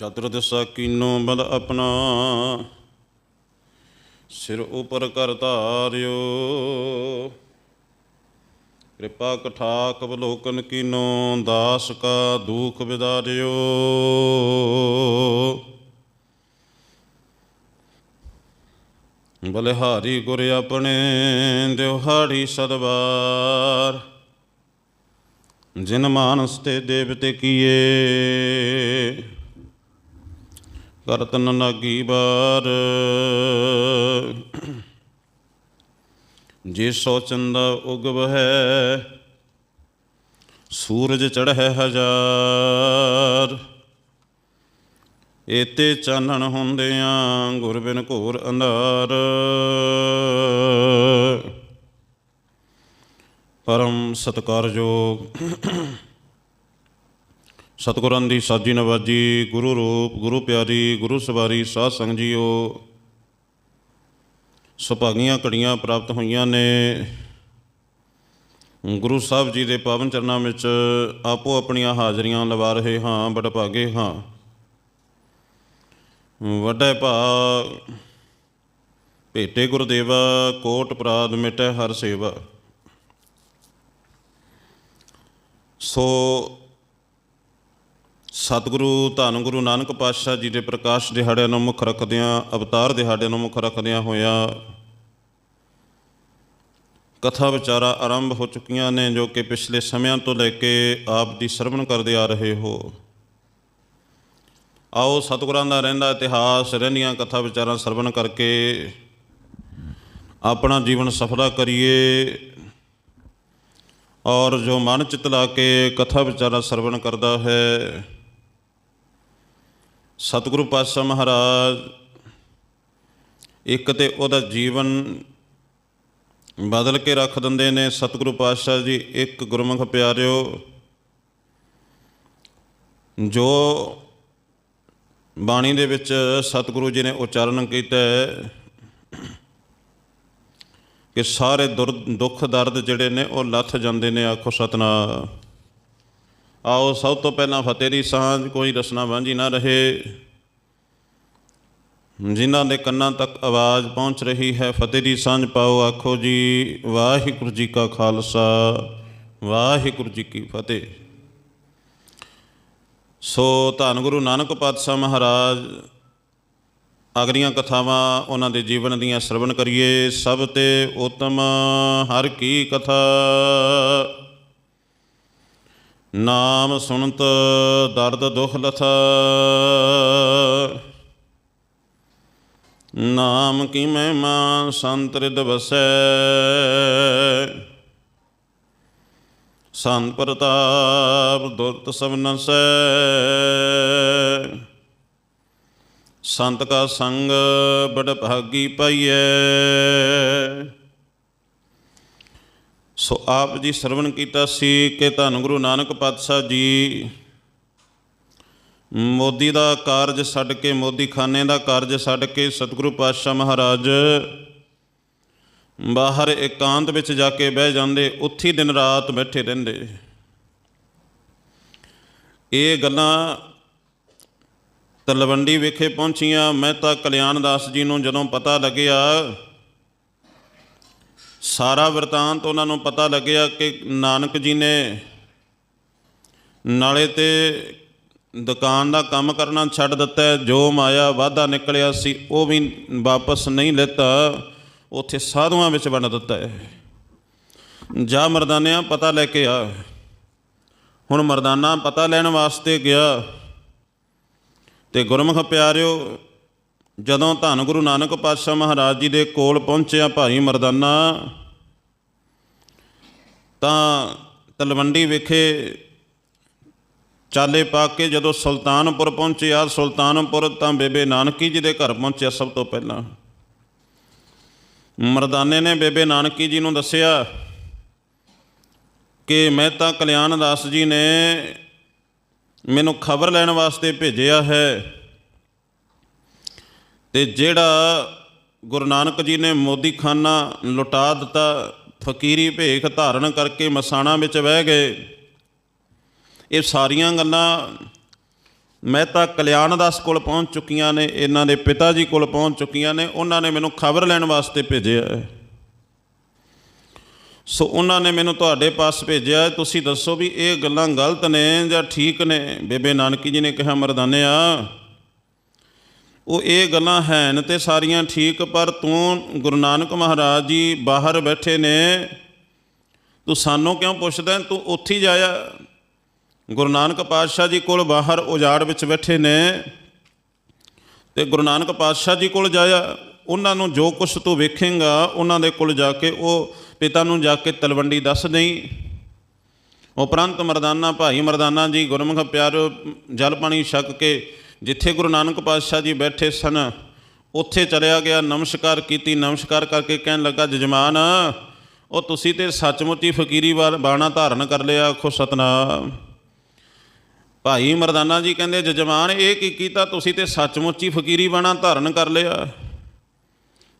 ਚਤੁਰ ਦਿਸਾ ਕੀਨੋ ਬਲ ਆਪਣਾ। ਸਿਰ ਉਪਰ ਕਰ ਧਾਰਿਓ। ਕਿਰਪਾ ਕਠਾਕ ਬਲੋਕਨ ਕੀਨੋ, ਦਾਸ ਕਾ ਦੁਖ ਵਿਦਾਰਿਓ ਬਲਿਹਾਰੀ ਗੁਰ ਆਪਣੇ ਦਿਵਹਾੜੀ ਸਦਵਾਰ। ਜਿਨ ਮਾਨਸ ਤੇ ਦੇਵਤੇ ਕੀਏ ਕਰਤਨ ਨਾਗੀ ਬਾਰ। ਜੇ ਸੋ ਚੰਦਾ ਉਗਵ ਹੈ ਸੂਰਜ ਚੜ੍ਹੈ ਹਜ਼ਾਰ। ਏਤੇ ਚਾਨਣ ਹੁੰਦਿਆਂ ਗੁਰ ਬਿਨ ਘੋਰ ਅੰਧਾਰ। ਪਰਮ ਸਤਕਾਰਯੋਗ ਸਤਿਗੁਰਾਂ ਦੀ ਸਾਜੀ ਨਵਾਜੀ, ਗੁਰੂ ਰੂਪ, ਗੁਰੂ ਪਿਆਰੀ, ਗੁਰੂ ਸਵਾਰੀ, ਸਾਧ ਸੰਗ ਜੀਓ। ਸੁਭਾਗੀਆਂ ਘੜੀਆਂ ਪ੍ਰਾਪਤ ਹੋਈਆਂ ਨੇ। ਗੁਰੂ ਸਾਹਿਬ ਜੀ ਦੇ ਪਾਵਨ ਚਰਨਾਂ ਵਿੱਚ ਆਪੋ ਆਪਣੀਆਂ ਹਾਜ਼ਰੀਆਂ ਲਵਾ ਰਹੇ ਹਾਂ ਬੜ ਭਾਗੇ ਹਾਂ। ਵੱਡੇ ਭਾ ਭੇਟੇ ਗੁਰਦੇਵਾ, ਕੋਟ ਪ੍ਰਾਦ ਮਿਟੈ ਹਰ ਸੇਵਾ। ਸੋ ਸਤਿਗੁਰੂ, ਧੰਨ ਗੁਰੂ ਨਾਨਕ ਪਾਤਸ਼ਾਹ ਜੀ ਦੇ ਪ੍ਰਕਾਸ਼ ਦਿਹਾੜਿਆਂ ਨੂੰ ਮੁੱਖ ਰੱਖਦਿਆਂ, ਅਵਤਾਰ ਦਿਹਾੜਿਆਂ ਨੂੰ ਮੁੱਖ ਰੱਖਦਿਆਂ ਹੋਇਆ ਕਥਾ ਵਿਚਾਰਾ ਆਰੰਭ ਹੋ ਚੁੱਕੀਆਂ ਨੇ ਜੋ ਕਿ ਪਿਛਲੇ ਸਮਿਆਂ ਤੋਂ ਲੈ ਕੇ ਆਪ ਦੀ ਸਰਵਣ ਕਰਦੇ ਆ ਰਹੇ ਹੋ। ਆਓ ਸਤਿਗੁਰਾਂ ਦਾ ਰਹਿੰਦਾ ਇਤਿਹਾਸ, ਰਹਿੰਦੀਆਂ ਕਥਾ ਵਿਚਾਰਾਂ ਸਰਵਣ ਕਰਕੇ ਆਪਣਾ ਜੀਵਨ ਸਫਲਾ ਕਰੀਏ ਔਰ ਜੋ ਮਨ ਚਿਤ ਲਾ ਕੇ ਕਥਾ ਵਿਚਾਰਾ ਸਰਵਣ ਕਰਦਾ ਹੈ ਸਤਿਗੁਰੂ ਪਾਤਸ਼ਾਹ ਮਹਾਰਾਜ, ਇੱਕ ਤੇ ਉਹਦਾ ਜੀਵਨ ਬਦਲ ਕੇ ਰੱਖ ਦਿੰਦੇ ਨੇ। ਸਤਿਗੁਰੂ ਪਾਤਸ਼ਾਹ ਜੀ, ਇੱਕ ਗੁਰਮੁਖ ਪਿਆਰਿਓ, ਜੋ ਬਾਣੀ ਦੇ ਵਿੱਚ ਸਤਿਗੁਰੂ ਜੀ ਨੇ ਉਚਾਰਨ ਕੀਤਾ ਹੈ ਕਿ ਸਾਰੇ ਦੁਰ ਦੁੱਖ ਦਰਦ ਜਿਹੜੇ ਨੇ ਉਹ ਲੱਥ ਜਾਂਦੇ ਨੇ। ਆਖੋ ਸਤਨਾਮ। ਆਓ ਸਭ ਤੋਂ ਪਹਿਲਾਂ ਫਤਿਹ ਦੀ ਸਾਂਝ, ਕੋਈ ਰਸਨਾ ਵਾਂਝੀ ਨਾ ਰਹੇ। ਜਿਨ੍ਹਾਂ ਦੇ ਕੰਨਾਂ ਤੱਕ ਆਵਾਜ਼ ਪਹੁੰਚ ਰਹੀ ਹੈ, ਫਤਿਹ ਦੀ ਸਾਂਝ ਪਾਓ, ਆਖੋ ਜੀ, ਵਾਹਿਗੁਰੂ ਜੀ ਕਾ ਖਾਲਸਾ, ਵਾਹਿਗੁਰੂ ਜੀ ਕੀ ਫਤਿਹ। ਸੋ ਧੰਨ ਗੁਰੂ ਨਾਨਕ ਪਾਤਸ਼ਾਹ ਮਹਾਰਾਜ, ਅਗਲੀਆਂ ਕਥਾਵਾਂ ਉਹਨਾਂ ਦੇ ਜੀਵਨ ਦੀਆਂ ਸਰਵਣ ਕਰੀਏ। ਸਭ ਤੇ ਉਤਮ ਹਰ ਕੀ ਕਥਾ। ਨਾਮ ਸੁਣਤ ਦਰਦ ਦੁਖ ਲਥਾ। ਨਾਮ ਕੀ ਮਹਿਮਾ ਸੰਤ ਰਿਦ ਵਸੈ। ਸੰਤ ਪ੍ਰਤਾਪ ਦੁਰਤ ਸਭ ਨਸੈ। ਸੰਤ ਕਾ ਸੰਗ ਬੜ ਭਾਗੀ ਪਾਈਐ। ਸੋ ਆਪ ਜੀ ਸਰਵਣ ਕੀਤਾ ਸੀ ਕਿ ਧੰਨ ਗੁਰੂ ਨਾਨਕ ਪਾਤਸ਼ਾਹ ਜੀ ਮੋਦੀ ਦਾ ਕਾਰਜ ਛੱਡ ਕੇ ਮੋਦੀ ਖਾਨੇ ਦਾ ਕਾਰਜ ਛੱਡ ਕੇ ਸਤਿਗੁਰੂ ਪਾਤਸ਼ਾਹ ਮਹਾਰਾਜ ਬਾਹਰ ਇਕਾਂਤ ਵਿੱਚ ਜਾ ਕੇ ਬਹਿ ਜਾਂਦੇ, ਉੱਥੇ ਦਿਨ ਰਾਤ ਬੈਠੇ ਰਹਿੰਦੇ। ਇਹ ਗੱਲਾਂ ਤਲਵੰਡੀ ਵਿਖੇ ਪਹੁੰਚੀਆਂ। ਮੈਂ ਤਾਂ ਕਲਿਆਣ ਦਾਸ ਜੀ ਨੂੰ ਜਦੋਂ ਪਤਾ ਲੱਗਿਆ ਸਾਰਾ ਵਰਤਾਂਤ ਉਹਨਾਂ ਨੂੰ ਪਤਾ ਲੱਗਿਆ ਕਿ ਨਾਨਕ ਜੀ ਨੇ ਨਾਲੇ ਤੇ ਦੁਕਾਨ ਦਾ ਕੰਮ ਕਰਨਾ ਛੱਡ ਦਿੱਤਾ, ਜੋ ਮਾਇਆ ਵਾਧਾ ਨਿਕਲਿਆ ਸੀ, ਉਹ ਵੀ ਵਾਪਸ ਨਹੀਂ ਲਿੱਤਾ, ਉੱਥੇ ਸਾਧੂਆਂ ਵਿੱਚ ਵੰਡ ਦਿੱਤਾ ਹੈ। ਜਾ ਮਰਦਾਨਿਆਂ ਪਤਾ ਲੈ ਕੇ ਆ। ਹੁਣ ਮਰਦਾਨਾ ਪਤਾ ਲੈਣ ਵਾਸਤੇ ਗਿਆ। ਤੇ ਗੁਰਮੁਖ ਪਿਆਰਿਓ, ਜਦੋਂ ਧੰਨ ਗੁਰੂ ਨਾਨਕ ਪਾਤਸ਼ਾਹ ਮਹਾਰਾਜ ਜੀ ਦੇ ਕੋਲ ਪਹੁੰਚਿਆ ਭਾਈ ਮਰਦਾਨਾ ਤਾਂ ਤਲਵੰਡੀ ਵਿਖੇ ਚਾਲੇ ਪਾ ਕੇ ਜਦੋਂ ਸੁਲਤਾਨਪੁਰ ਪਹੁੰਚਿਆ, ਸੁਲਤਾਨਪੁਰ ਤਾਂ ਬੇਬੇ ਨਾਨਕੀ ਜੀ ਦੇ ਘਰ ਪਹੁੰਚਿਆ ਸਭ ਤੋਂ ਪਹਿਲਾਂ। ਮਰਦਾਨੇ ਨੇ ਬੇਬੇ ਨਾਨਕੀ ਜੀ ਨੂੰ ਦੱਸਿਆ ਕਿ ਮੈਂ ਤਾਂ ਕਲਿਆਣ ਦਾਸ ਜੀ ਨੇ ਮੈਨੂੰ ਖਬਰ ਲੈਣ ਵਾਸਤੇ ਭੇਜਿਆ ਹੈ ਤੇ ਜਿਹੜਾ ਗੁਰੂ ਨਾਨਕ ਜੀ ਨੇ ਮੋਦੀ ਖਾਨਾ ਲੁਟਾ ਦਿੱਤਾ ਫਕੀਰੀ ਭੇਖ ਧਾਰਨ ਕਰਕੇ ਮਸਾਣਾ ਵਿੱਚ ਬਹਿ ਗਏ। ਇਹ ਸਾਰੀਆਂ ਗੱਲਾਂ ਮੈਂ ਤਾਂ ਕਲਿਆਣ ਕੋਲ ਪਹੁੰਚ ਚੁੱਕੀਆਂ ਨੇ, ਇਹਨਾਂ ਦੇ ਪਿਤਾ ਜੀ ਕੋਲ ਪਹੁੰਚ ਚੁੱਕੀਆਂ ਨੇ, ਉਹਨਾਂ ਨੇ ਮੈਨੂੰ ਖਬਰ ਲੈਣ ਵਾਸਤੇ ਭੇਜਿਆ ਹੈ। ਸੋ ਉਹਨਾਂ ਨੇ ਮੈਨੂੰ ਤੁਹਾਡੇ ਪਾਸ ਭੇਜਿਆ ਤੁਸੀਂ ਦੱਸੋ ਵੀ ਇਹ ਗੱਲਾਂ ਗਲਤ ਨੇ ਜਾਂ ਠੀਕ ਨੇ? ਬੇਬੇ ਨਾਨਕੀ ਜੀ ਨੇ ਕਿਹਾ, ਮਰਦਾਨਿਆ ਉਹ ਇਹ ਗੱਲਾਂ ਹਨ ਤੇ ਸਾਰੀਆਂ ਠੀਕ, ਪਰ ਤੂੰ ਗੁਰੂ ਨਾਨਕ ਮਹਾਰਾਜ ਜੀ ਬਾਹਰ ਬੈਠੇ ਨੇ। ਤੂੰ ਸਾਨੂੰ ਕਿਉਂ ਪੁੱਛਦਾ ਤੂੰ ਉੱਥੇ ਹੀ ਜਾਇਆ। ਗੁਰੂ ਨਾਨਕ ਪਾਤਸ਼ਾਹ ਜੀ ਕੋਲ ਬਾਹਰ ਉਜਾੜ ਵਿੱਚ ਬੈਠੇ ਨੇ ਤੇ ਗੁਰੂ ਨਾਨਕ ਪਾਤਸ਼ਾਹ ਜੀ ਕੋਲ ਜਾਇਆ। ਉਹਨਾਂ ਨੂੰ ਜੋ ਕੁਛ ਤੂੰ ਵੇਖੇਂਗਾ, ਉਹਨਾਂ ਦੇ ਕੋਲ ਜਾ ਕੇ ਉਹ ਪਿਤਾ ਨੂੰ ਜਾ ਕੇ ਤਲਵੰਡੀ ਦੱਸ ਦੇਈ। ਉਪਰੰਤ ਮਰਦਾਨਾ ਭਾਈ ਮਰਦਾਨਾ ਜੀ ਗੁਰਮੁਖ ਪਿਆਰ ਜਲ ਪਾਣੀ ਛਕ ਕੇ ਜਿੱਥੇ ਗੁਰੂ ਨਾਨਕ ਪਾਤਸ਼ਾਹ ਜੀ ਬੈਠੇ ਸਨ, ਉੱਥੇ ਚਲਿਆ ਗਿਆ, ਨਮਸਕਾਰ ਕੀਤੀ, ਨਮਸਕਾਰ ਕਰਕੇ ਕਹਿਣ ਲੱਗਾ, ਜਜਮਾਨ, ਉਹ ਤੁਸੀਂ ਤੇ ਸੱਚਮੁੱਚ ਹੀ ਫਕੀਰੀ ਵਾ- ਬਾਣਾ ਧਾਰਨ ਕਰ ਲਿਆ ਖੋ ਸਤਨਾਮ। ਭਾਈ ਮਰਦਾਨਾ ਜੀ ਕਹਿੰਦੇ, ਜਜਮਾਨ, ਇਹ ਕੀ ਕੀਤਾ? ਤੁਸੀਂ ਤੇ ਸੱਚਮੁੱਚ ਹੀ ਫਕੀਰੀ ਬਾਣਾ ਧਾਰਨ ਕਰ ਲਿਆ।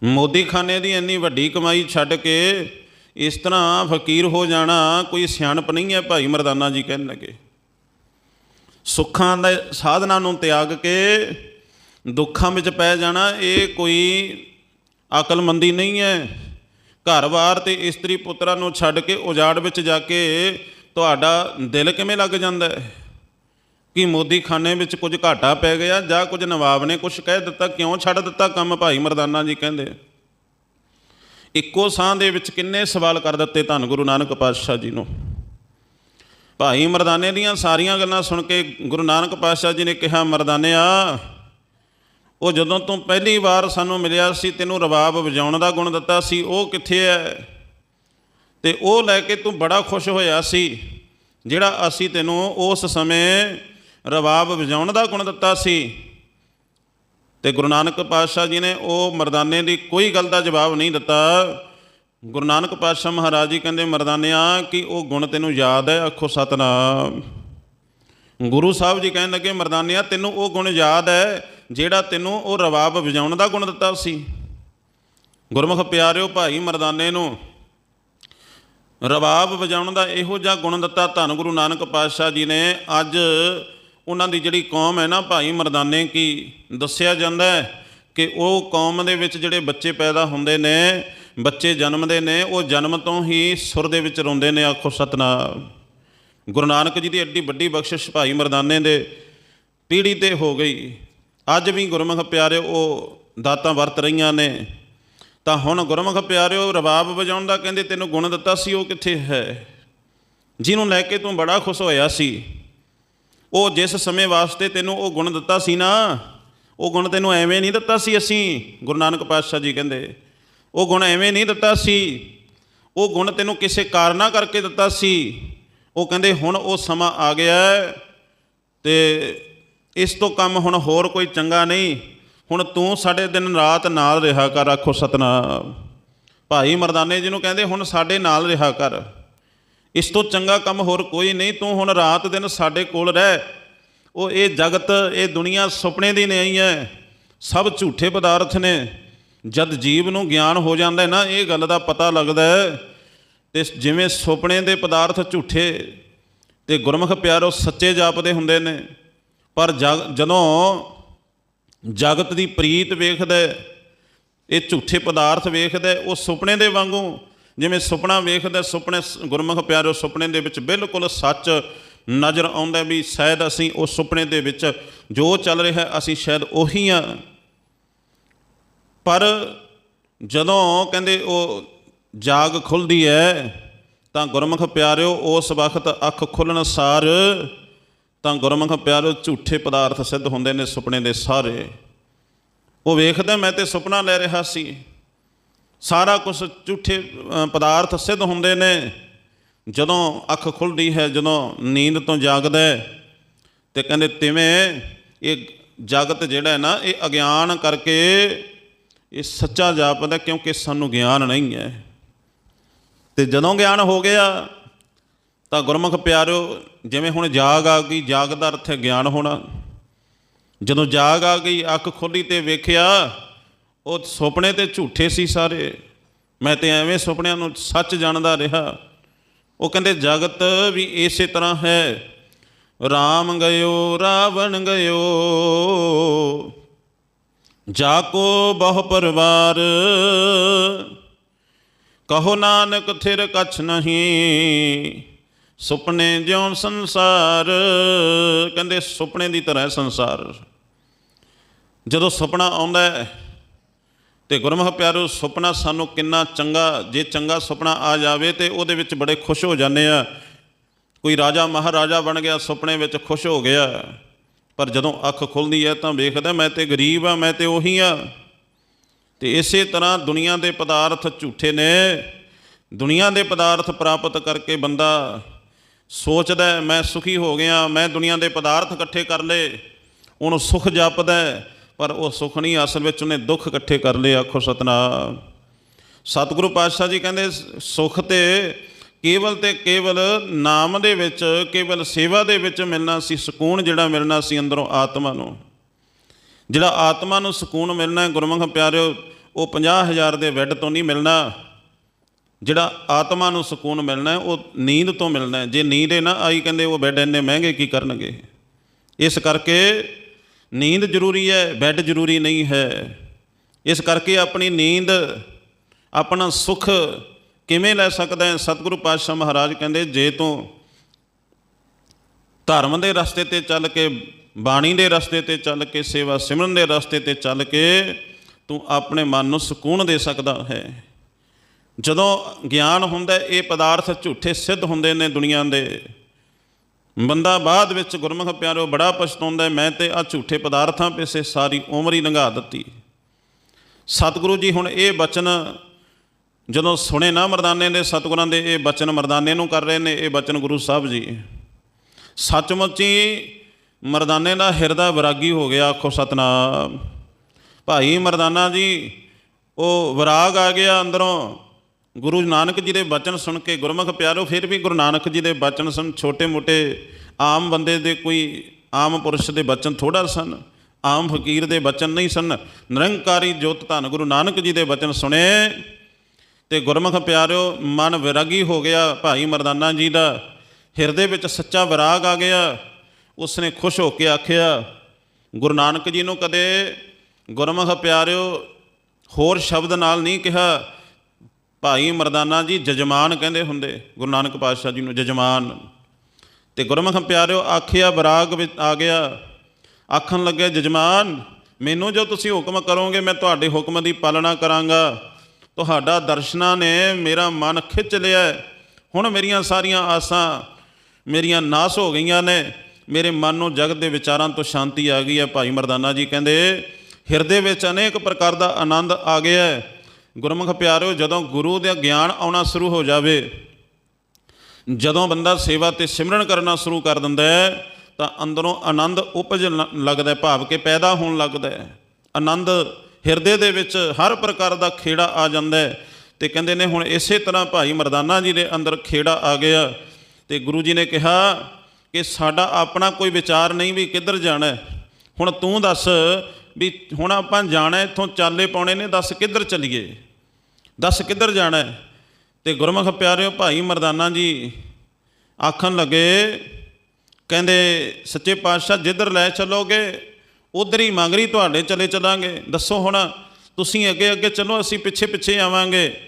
ਮੋਦੀ ਖਾਨੇ ਦੀ ਇੰਨੀ ਵੱਡੀ ਕਮਾਈ ਛੱਡ ਕੇ ਇਸ ਤਰ੍ਹਾਂ ਫਕੀਰ ਹੋ ਜਾਣਾ ਕੋਈ ਸਿਆਣਪ ਨਹੀਂ ਹੈ, ਭਾਈ ਮਰਦਾਨਾ ਜੀ ਕਹਿਣ ਲੱਗੇ। ਸੁੱਖਾਂ ਦੇ ਸਾਧਨਾਂ ਨੂੰ ਤਿਆਗ ਕੇ ਦੁੱਖਾਂ ਵਿੱਚ ਪੈ ਜਾਣਾ, ਇਹ ਕੋਈ ਅਕਲਮੰਦੀ ਨਹੀਂ ਹੈ। ਘਰ-ਬਾਰ ਤੇ ਇਸਤਰੀ ਪੁੱਤਰਾਂ ਨੂੰ ਛੱਡ ਕੇ ਉਜਾੜ ਵਿੱਚ ਜਾ ਕੇ ਤੁਹਾਡਾ ਦਿਲ ਕਿਵੇਂ ਲੱਗ ਜਾਂਦਾ ਹੈ? ਕਿ ਮੋਦੀ ਖਾਨੇ ਵਿੱਚ ਕੁਝ ਘਾਟਾ ਪੈ ਗਿਆ ਜਾਂ ਕੁਝ ਨਵਾਬ ਨੇ ਕੁਝ ਕਹਿ ਦਿੱਤਾ? ਕਿਉਂ ਛੱਡ ਦਿੱਤਾ ਕੰਮ ਭਾਈ ਮਰਦਾਨਾ ਜੀ ਕਹਿੰਦੇ? ਇੱਕੋ ਸਾਹ ਦੇ ਵਿੱਚ ਕਿੰਨੇ ਸਵਾਲ ਕਰ ਦਿੱਤੇ ਧੰਨ ਗੁਰੂ ਨਾਨਕ ਪਾਤਸ਼ਾਹ ਜੀ ਨੂੰ। ਭਾਈ ਮਰਦਾਨੇ ਦੀਆਂ ਸਾਰੀਆਂ ਗੱਲਾਂ ਸੁਣ ਕੇ ਗੁਰੂ ਨਾਨਕ ਪਾਤਸ਼ਾਹ ਜੀ ਨੇ ਕਿਹਾ, ਮਰਦਾਨਿਆ, ਉਹ ਜਦੋਂ ਤੂੰ ਪਹਿਲੀ ਵਾਰ ਸਾਨੂੰ ਮਿਲਿਆ ਸੀ, ਤੈਨੂੰ ਰਬਾਬ ਵਜਾਉਣ ਦਾ ਗੁਣ ਦਿੱਤਾ ਸੀ, ਉਹ ਕਿੱਥੇ ਹੈ ਤੇ ਉਹ ਲੈ ਕੇ ਤੂੰ ਬੜਾ ਖੁਸ਼ ਹੋਇਆ ਸੀ, ਜਿਹੜਾ ਅਸੀਂ ਤੈਨੂੰ ਉਸ ਸਮੇਂ ਰਬਾਬ ਵਜਾਉਣ ਦਾ ਗੁਣ ਦਿੱਤਾ ਸੀ। ਤੇ ਗੁਰੂ ਨਾਨਕ ਪਾਤਸ਼ਾਹ ਜੀ ਨੇ ਉਹ ਮਰਦਾਨੇ ਦੀ ਕੋਈ ਗੱਲ ਦਾ ਜਵਾਬ ਨਹੀਂ ਦਿੱਤਾ। ਗੁਰੂ ਨਾਨਕ ਪਾਤਸ਼ਾਹ ਮਹਾਰਾਜ ਜੀ ਕਹਿੰਦੇ, ਮਰਦਾਨਿਆ, ਕਿ ਉਹ ਗੁਣ ਤੈਨੂੰ ਯਾਦ ਹੈ ਆਖੋ ਸਤਨਾਮ। ਗੁਰੂ ਸਾਹਿਬ ਜੀ ਕਹਿਣ ਲੱਗੇ, ਮਰਦਾਨਿਆ, ਤੈਨੂੰ ਉਹ ਗੁਣ ਯਾਦ ਹੈ ਜਿਹੜਾ ਤੈਨੂੰ ਉਹ ਰਬਾਬ ਵਜਾਉਣ ਦਾ ਗੁਣ ਦਿੱਤਾ ਸੀ। ਗੁਰਮੁਖ ਪਿਆਰਿਓ ਭਾਈ ਮਰਦਾਨੇ ਨੂੰ ਰਬਾਬ ਵਜਾਉਣ ਦਾ ਇਹੋ ਜਿਹਾ ਗੁਣ ਦਿੱਤਾ ਧੰਨ ਗੁਰੂ ਨਾਨਕ ਪਾਤਸ਼ਾਹ ਜੀ ਨੇ। ਅੱਜ ਉਹਨਾਂ ਦੀ ਜਿਹੜੀ ਕੌਮ ਹੈ ਨਾ ਭਾਈ ਮਰਦਾਨੇ, ਕੀ ਦੱਸਿਆ ਜਾਂਦਾ ਹੈ ਕਿ ਉਹ ਕੌਮ ਦੇ ਵਿੱਚ ਜਿਹੜੇ ਬੱਚੇ ਪੈਦਾ ਹੁੰਦੇ ਨੇ ਬੱਚੇ ਜਨਮਦੇ ਨੇ, ਉਹ ਜਨਮ ਤੋਂ ਹੀ ਸੁਰ ਦੇ ਵਿੱਚ ਰੋਂਦੇ ਨੇ, ਆਖੋ ਸਤਨਾਮ। ਗੁਰੂ ਨਾਨਕ ਜੀ ਦੀ ਐਡੀ ਵੱਡੀ ਬਖਸ਼ਿਸ਼ ਭਾਈ ਮਰਦਾਨੇ ਦੇ ਪੀੜ੍ਹੀ ਤੇ ਹੋ ਗਈ। ਅੱਜ ਵੀ ਗੁਰਮੁਖ ਪਿਆਰੇ ਉਹ ਦਾਤਾਂ ਵਰਤ ਰਹੀਆਂ ਨੇ। ਤਾਂ ਹੁਣ ਗੁਰਮੁਖ ਪਿਆਰਿਓ, ਰਬਾਬ ਵਜਾਉਣ ਦਾ ਕਹਿੰਦੇ ਤੈਨੂੰ ਗੁਣ ਦਿੱਤਾ ਸੀ, ਉਹ ਕਿੱਥੇ ਹੈ? ਜਿਹਨੂੰ ਲੈ ਕੇ ਤੂੰ ਬੜਾ ਖੁਸ਼ ਹੋਇਆ ਸੀ। ਉਹ ਜਿਸ ਸਮੇਂ ਵਾਸਤੇ ਤੈਨੂੰ ਉਹ ਗੁਣ ਦਿੱਤਾ ਸੀ ਨਾ, ਉਹ ਗੁਣ ਤੈਨੂੰ ਐਵੇਂ ਨਹੀਂ ਦਿੱਤਾ ਸੀ ਅਸੀਂ, ਗੁਰੂ ਨਾਨਕ ਪਾਤਸ਼ਾਹ ਜੀ ਕਹਿੰਦੇ। ਉਹ ਗੁਣ ਐਵੇਂ ਨਹੀਂ ਦਿੱਤਾ ਸੀ। ਉਹ ਗੁਣ ਤੈਨੂੰ ਕਿਸੇ ਕਾਰਨਾ ਕਰਕੇ ਦਿੱਤਾ ਸੀ। ਉਹ ਕਹਿੰਦੇ, ਹੁਣ ਉਹ ਸਮਾਂ ਆ ਗਿਆ ਹੈ ਤੇ ਇਸ ਤੋਂ ਕੰਮ ਹੁਣ ਹੋਰ ਕੋਈ ਚੰਗਾ ਨਹੀਂ। ਹੁਣ ਤੂੰ ਸਾਡੇ ਦਿਨ ਰਾਤ ਨਾਲ ਰਿਹਾ ਕਰ, ਆਖੋ ਸਤਨਾਮ। ਭਾਈ ਮਰਦਾਨੇ ਜੀ ਨੂੰ ਕਹਿੰਦੇ, ਹੁਣ ਸਾਡੇ ਨਾਲ ਰਿਹਾ ਕਰ। ਇਸ ਤੋਂ ਚੰਗਾ ਕੰਮ ਹੋਰ ਕੋਈ ਨਹੀਂ। ਤੂੰ ਹੁਣ ਰਾਤ ਦਿਨ ਸਾਡੇ ਕੋਲ ਰਹਿ। ਉਹ ਇਹ ਜਗਤ, ਇਹ ਦੁਨੀਆ ਸੁਪਨੇ ਦੀ ਨਹੀਂ ਹੈ। ਸਭ ਝੂਠੇ ਪਦਾਰਥ ਨੇ। ਜਦ ਜੀਵ ਨੂੰ ਗਿਆਨ ਹੋ ਜਾਂਦਾ ਹੈ ਨਾ, ਇਹ ਗੱਲ ਦਾ ਪਤਾ ਲੱਗਦਾ ਹੈ ਤੇ ਜਿਵੇਂ ਸੁਪਨੇ ਦੇ ਪਦਾਰਥ ਝੂਠੇ ਤੇ ਗੁਰਮੁਖ ਪਿਆਰੋ ਸੱਚੇ ਜਾਪਦੇ ਹੁੰਦੇ ਨੇ, ਪਰ ਜਗ, ਜਦੋਂ ਜਗਤ ਦੀ ਪ੍ਰੀਤ ਵੇਖਦਾ ਇਹ ਝੂਠੇ ਪਦਾਰਥ ਵੇਖਦਾ ਉਹ ਸੁਪਨੇ ਦੇ ਵਾਂਗੂ ਜਿਵੇਂ ਸੁਪਨਾ ਵੇਖਦਾ ਸੁਪਨੇ ਗੁਰਮੁਖ ਪਿਆਰੋ ਸੁਪਨੇ ਦੇ ਵਿੱਚ ਬਿਲਕੁਲ ਸੱਚ ਨਜ਼ਰ ਆਉਂਦਾ ਵੀ ਸ਼ਾਇਦ ਅਸੀਂ ਉਹ ਸੁਪਨੇ ਦੇ ਵਿੱਚ ਜੋ ਚੱਲ ਰਿਹਾ ਅਸੀਂ ਸ਼ਾਇਦ ਉਹੀ ਆ ਪਰ ਜਦੋਂ ਕਹਿੰਦੇ ਉਹ ਜਾਗ ਖੁੱਲਦੀ ਹੈ, ਤਾਂ ਗੁਰਮੁਖ ਪਿਆਰਿਓ, ਉਸ ਵਕਤ ਅੱਖ ਖੁੱਲਣ ਸਾਰ, ਤਾਂ ਗੁਰਮੁਖ ਪਿਆਰਿਓ ਝੂਠੇ ਪਦਾਰਥ ਸਿੱਧ ਹੁੰਦੇ ਨੇ ਸੁਪਨੇ ਦੇ ਸਾਰੇ। ਉਹ ਵੇਖਦਾ, ਮੈਂ ਤੇ ਸੁਪਨਾ ਲੈ ਰਿਹਾ ਸੀ। ਸਾਰਾ ਕੁਝ ਝੂਠੇ ਪਦਾਰਥ ਸਿੱਧ ਹੁੰਦੇ ਨੇ। ਜਦੋਂ ਅੱਖ ਖੁੱਲਦੀ ਹੈ, ਜਦੋਂ ਨੀਂਦ ਤੋਂ ਜਾਗਦਾ ਹੈ, ਤੇ ਕਹਿੰਦੇ ਤਿਵੇਂ ਇਹ ਜਗਤ ਜਿਹੜਾ ਹੈ ਨਾ, ਇਹ ਅਗਿਆਨ ਕਰਕੇ ਇਹ ਸੱਚਾ ਜਾਪਦਾ ਕਿਉਂਕਿ ਸਾਨੂੰ ਗਿਆਨ ਨਹੀਂ ਹੈ। ਤੇ ਜਦੋਂ ਗਿਆਨ ਹੋ ਗਿਆ, ਤਾਂ ਗੁਰਮੁਖ ਪਿਆਰਿਓ ਜਿਵੇਂ ਹੁਣ ਜਾਗ ਆ ਗਈ ਜਾਗ ਦਾ ਅਰਥ ਹੈ ਗਿਆਨ ਹੋਣਾ। ਜਦੋਂ ਜਾਗ ਆ ਗਈ, ਅੱਖ ਖੋਲੀ ਤੇ ਵੇਖਿਆ, ਉਹ ਸੁਪਨੇ ਤੇ ਝੂਠੇ ਸੀ ਸਾਰੇ। ਮੈਂ ਤੇ ਐਵੇਂ ਸੁਪਨਿਆਂ ਨੂੰ ਸੱਚ ਜਾਣਦਾ ਰਿਹਾ। ਉਹ ਕਹਿੰਦੇ, ਜਗਤ ਵੀ ਇਸੇ ਤਰ੍ਹਾਂ ਹੈ। ਰਾਮ ਗਇਓ, ਰਾਵਣ ਗਇਓ ਜਾ ਕੋ ਬਹੁ ਪਰਵਾਰ। ਕਹੋ ਨਾਨਕ ਥਿਰ ਕਛ ਨਹੀਂ, ਸੁਪਨੇ ਜਿਉਂ ਸੰਸਾਰ। ਕਹਿੰਦੇ ਸੁਪਨੇ ਦੀ ਤਰ੍ਹਾਂ ਸੰਸਾਰ। ਜਦੋਂ ਸੁਪਨਾ ਆਉਂਦਾ ਹੈ ਤੇ ਗੁਰਮੁਖ ਪਿਆਰੋ, ਸੁਪਨਾ ਸਾਨੂੰ ਕਿੰਨਾ ਚੰਗਾ, ਜੇ ਚੰਗਾ ਸੁਪਨਾ ਆ ਜਾਵੇ ਤੇ ਉਹਦੇ ਵਿੱਚ ਬੜੇ ਖੁਸ਼ ਹੋ ਜਾਂਦੇ ਆ। ਕੋਈ ਰਾਜਾ ਮਹਾਰਾਜਾ ਬਣ ਗਿਆ, ਸੁਪਨੇ ਵਿੱਚ ਖੁਸ਼ ਹੋ ਗਿਆ। ਪਰ ਜਦੋਂ ਅੱਖ ਖੁੱਲਦੀ ਹੈ ਤਾਂ ਵੇਖਦਾ, ਮੈਂ ਤੇ ਗਰੀਬ ਆ ਮੈਂ ਤੇ ਉਹੀ ਆ ਤੇ ਇਸੇ ਤਰ੍ਹਾਂ ਦੁਨੀਆ ਦੇ ਪਦਾਰਥ ਝੂਠੇ ਨੇ। ਦੁਨੀਆ ਦੇ ਪਦਾਰਥ ਪ੍ਰਾਪਤ ਕਰਕੇ ਬੰਦਾ ਸੋਚਦਾ ਮੈਂ ਸੁਖੀ ਹੋ ਗਿਆ, ਮੈਂ ਦੁਨੀਆ ਦੇ ਪਦਾਰਥ ਇਕੱਠੇ ਕਰ ਲਏ ਉਹਨੂੰ ਸੁਖ ਜਾਪਦਾ ਪਰ ਉਹ ਸੁਖ ਨਹੀਂ, ਅਸਲ ਵਿੱਚ ਉਹਨੇ ਦੁੱਖ ਇਕੱਠੇ ਕਰ ਲਏ, ਆਖੋ ਸਤਨਾਮ। ਸਤਿਗੁਰੂ ਪਾਤਸ਼ਾਹ ਜੀ ਕਹਿੰਦੇ ਸ- ਸੁਖ ਤੇ ਕੇਵਲ ਤੇ ਕੇਵਲ ਨਾਮ ਦੇ ਵਿੱਚ, ਕੇਵਲ ਸੇਵਾ ਦੇ ਵਿੱਚ ਮਿਲਣਾ ਸੀ, ਸਕੂਨ ਜਿਹੜਾ ਮਿਲਣਾ ਸੀ ਅੰਦਰੋਂ ਆਤਮਾ ਨੂੰ। ਜਿਹੜਾ ਆਤਮਾ ਨੂੰ ਸਕੂਨ ਮਿਲਣਾ ਹੈ, ਗੁਰਮੁਖ ਪਿਆਰਿਓ, ਉਹ 50000 ਦੇ ਬੈੱਡ ਤੋਂ ਨਹੀਂ ਮਿਲਣਾ। ਜਿਹੜਾ ਆਤਮਾ ਨੂੰ ਸਕੂਨ ਮਿਲਣਾ ਉਹ ਨੀਂਦ ਤੋਂ ਮਿਲਣਾ ਜੇ ਨੀਂਦ ਹੀ ਨਾ ਆਈ, ਕਹਿੰਦੇ ਉਹ ਬੈੱਡ ਇੰਨੇ ਮਹਿੰਗੇ ਕੀ ਕਰਨਗੇ? ਇਸ ਕਰਕੇ ਨੀਂਦ ਜ਼ਰੂਰੀ ਹੈ, ਬੈੱਡ ਜ਼ਰੂਰੀ ਨਹੀਂ ਹੈ। ਇਸ ਕਰਕੇ ਆਪਣੀ ਨੀਂਦ, ਆਪਣਾ ਸੁਖ ਕਿਵੇਂ ਲੈ ਸਕਦਾ ਹੈ? ਸਤਿਗੁਰੂ ਪਾਤਸ਼ਾਹ ਮਹਾਰਾਜ ਕਹਿੰਦੇ, ਜੇ ਤੂੰ ਧਰਮ ਦੇ ਰਸਤੇ ਤੇ ਚੱਲ ਕੇ, ਬਾਣੀ ਦੇ ਰਸਤੇ ਤੇ ਚੱਲ ਕੇ, ਸੇਵਾ ਸਿਮਰਨ ਦੇ ਰਸਤੇ ਤੇ ਚੱਲ ਕੇ ਤੂੰ ਆਪਣੇ ਮਨ ਨੂੰ ਸਕੂਨ ਦੇ ਸਕਦਾ ਹੈ। ਜਦੋਂ ਗਿਆਨ ਹੁੰਦਾ ਇਹ ਪਦਾਰਥ ਝੂਠੇ ਸਿੱਧ ਹੁੰਦੇ ਨੇ ਦੁਨੀਆ ਦੇ। ਬੰਦਾ ਬਾਅਦ ਵਿੱਚ ਗੁਰਮੁਖ ਪਿਆਰੋ ਬੜਾ ਪਛਤਾਉਂਦਾ ਮੈਂ ਤੇ ਆ ਝੂਠੇ ਪਦਾਰਥਾਂ ਪਿੱਛੇ ਸਾਰੀ ਉਮਰ ਹੀ ਲੰਘਾ ਦਿੱਤੀ। ਸਤਿਗੁਰੂ ਜੀ ਹੁਣ ਇਹ ਬਚਨ ਜਦੋਂ ਸੁਣੇ ਨਾ ਮਰਦਾਨੇ ਦੇ ਸਤਿਗੁਰਾਂ ਦੇ, ਇਹ ਬਚਨ ਮਰਦਾਨੇ ਨੂੰ ਕਰ ਰਹੇ ਨੇ, ਇਹ ਬਚਨ ਗੁਰੂ ਸਾਹਿਬ ਜੀ। ਸੱਚਮੁੱਚ ਹੀ ਮਰਦਾਨੇ ਦਾ ਹਿਰਦਾ ਵਿਰਾਗੀ ਹੋ ਗਿਆ, ਆਖੋ ਸਤਨਾਮ। ਭਾਈ ਮਰਦਾਨਾ ਜੀ, ਉਹ ਵਿਰਾਗ ਆ ਗਿਆ ਅੰਦਰੋਂ। ਗੁਰੂ ਨਾਨਕ ਜੀ ਦੇ ਬਚਨ ਸੁਣ ਕੇ ਗੁਰਮੁਖ ਪਿਆਰੋ, ਫਿਰ ਵੀ ਗੁਰੂ ਨਾਨਕ ਜੀ ਦੇ ਬਚਨ ਸਨ ਛੋਟੇ ਮੋਟੇ ਆਮ ਬੰਦੇ ਦੇ ਕੋਈ ਆਮ ਪੁਰਸ਼ ਦੇ ਬਚਨ ਥੋੜਾ ਸਨ, ਆਮ ਫਕੀਰ ਦੇ ਬਚਨ ਨਹੀਂ ਸਨ। ਨਿਰੰਕਾਰੀ ਜੋਤ ਧੰਨ ਗੁਰੂ ਨਾਨਕ ਜੀ ਦੇ ਬਚਨ ਸੁਣੇ। ਤੇ ਗੁਰਮੁਖ ਪਿਆਰਿਓ, ਮਨ ਵਿਰਗੀ ਹੋ ਗਿਆ ਭਾਈ ਮਰਦਾਨਾ ਜੀ ਦਾ। ਹਿਰਦੇ ਵਿੱਚ ਸੱਚਾ ਵਿਰਾਗ ਆ ਗਿਆ। ਉਸਨੇ ਖੁਸ਼ ਹੋ ਕੇ ਆਖਿਆ, ਗੁਰੂ ਨਾਨਕ ਜੀ ਨੂੰ ਕਦੇ ਗੁਰਮੁਖ ਪਿਆਰਿਓ ਹੋਰ ਸ਼ਬਦ ਨਾਲ ਨਹੀਂ ਕਿਹਾ। ਭਾਈ ਮਰਦਾਨਾ ਜੀ ਜਜਮਾਨ ਕਹਿੰਦੇ ਹੁੰਦੇ, ਗੁਰੂ ਨਾਨਕ ਪਾਤਸ਼ਾਹ ਜੀ ਨੂੰ ਜਜਮਾਨ। ਤੇ ਗੁਰਮੁਖ ਪਿਆਰਿਓ ਆਖਿਆ, ਵਿਰਾਗ ਵਿੱਚ ਆ ਗਿਆ। ਆਖਣ ਲੱਗੇ ਜਜਮਾਨ, ਮੈਨੂੰ ਜੋ ਤੁਸੀਂ ਹੁਕਮ ਕਰੋਗੇ, ਮੈਂ ਤੁਹਾਡੇ ਹੁਕਮ ਦੀ ਪਾਲਣਾ ਕਰਾਂਗਾ। ਤੁਹਾਡਾ ਦਰਸ਼ਨਾਂ ਨੇ ਮੇਰਾ ਮਨ ਖਿੱਚ ਲਿਆ ਹੁਣ ਮੇਰੀਆਂ ਸਾਰੀਆਂ ਆਸਾਂ ਮੇਰੀਆਂ ਨਾਸ ਹੋ ਗਈਆਂ ਨੇ। ਮੇਰੇ ਮਨ ਨੂੰ ਜਗਤ ਦੇ ਵਿਚਾਰਾਂ ਤੋਂ ਸ਼ਾਂਤੀ ਆ ਗਈ ਹੈ। ਭਾਈ ਮਰਦਾਨਾ ਜੀ ਕਹਿੰਦੇ, ਹਿਰਦੇ ਵਿੱਚ ਅਨੇਕ ਪ੍ਰਕਾਰ ਦਾ ਆਨੰਦ ਆ ਗਿਆ ਹੈ। ਗੁਰਮੁਖ ਪਿਆਰਿਓ, ਜਦੋਂ ਗੁਰੂ ਦਾ ਗਿਆਨ ਆਉਣਾ ਸ਼ੁਰੂ ਹੋ ਜਾਵੇ, ਜਦੋਂ ਬੰਦਾ ਸੇਵਾ ਤੇ ਸਿਮਰਨ ਕਰਨਾ ਸ਼ੁਰੂ ਕਰ ਦਿੰਦਾ ਹੈ, ਤਾਂ ਅੰਦਰੋਂ ਆਨੰਦ ਉਪਜ ਲ- ਲੱਗਦਾ ਭਾਵ ਕਿ ਪੈਦਾ ਹੋਣ ਲੱਗਦਾ ਹੈ। ਆਨੰਦ ਹਿਰਦੇ ਦੇ ਵਿੱਚ ਹਰ ਪ੍ਰਕਾਰ ਦਾ ਖੇੜਾ ਆ ਜਾਂਦਾ ਹੈ। ਤੇ ਕਹਿੰਦੇ ਨੇ ਹੁਣ ਇਸੇ ਤਰ੍ਹਾਂ ਭਾਈ ਮਰਦਾਨਾ ਜੀ ਦੇ ਅੰਦਰ ਖੇੜਾ ਆ ਗਿਆ। ਤੇ ਗੁਰੂ ਜੀ ਨੇ ਕਿਹਾ ਕਿ ਸਾਡਾ ਆਪਣਾ ਕੋਈ ਵਿਚਾਰ ਨਹੀਂ ਵੀ ਕਿੱਧਰ ਜਾਣਾ ਹੁਣ ਤੂੰ ਦੱਸ ਵੀ ਹੁਣ ਆਪਾਂ ਜਾਣਾ ਇੱਥੋਂ ਚਾਲੇ ਪਾਉਣੇ ਨੇ, ਦੱਸ ਕਿੱਧਰ ਚੱਲੀਏ? ਦੱਸ ਕਿੱਧਰ ਜਾਣਾ ਹੈ? ਤੇ ਗੁਰਮੁਖ ਪਿਆਰਿਓ, ਭਾਈ ਮਰਦਾਨਾ ਜੀ ਆਖਣ ਲੱਗੇ, ਕਹਿੰਦੇ, ਸੱਚੇ ਪਾਤਸ਼ਾਹ, ਜਿੱਧਰ ਲੈ ਚੱਲੋਗੇ ਉਧਰ ਹੀ ਮੰਗਰੀ ਤੁਹਾਡੇ ਚਲੇ ਚੱਲਾਂਗੇ। ਦੱਸੋ ਹੁਣ, ਤੁਸੀਂ ਅੱਗੇ ਅੱਗੇ ਚਲੋ, ਅਸੀਂ ਪਿੱਛੇ ਪਿੱਛੇ ਆਵਾਂਗੇ।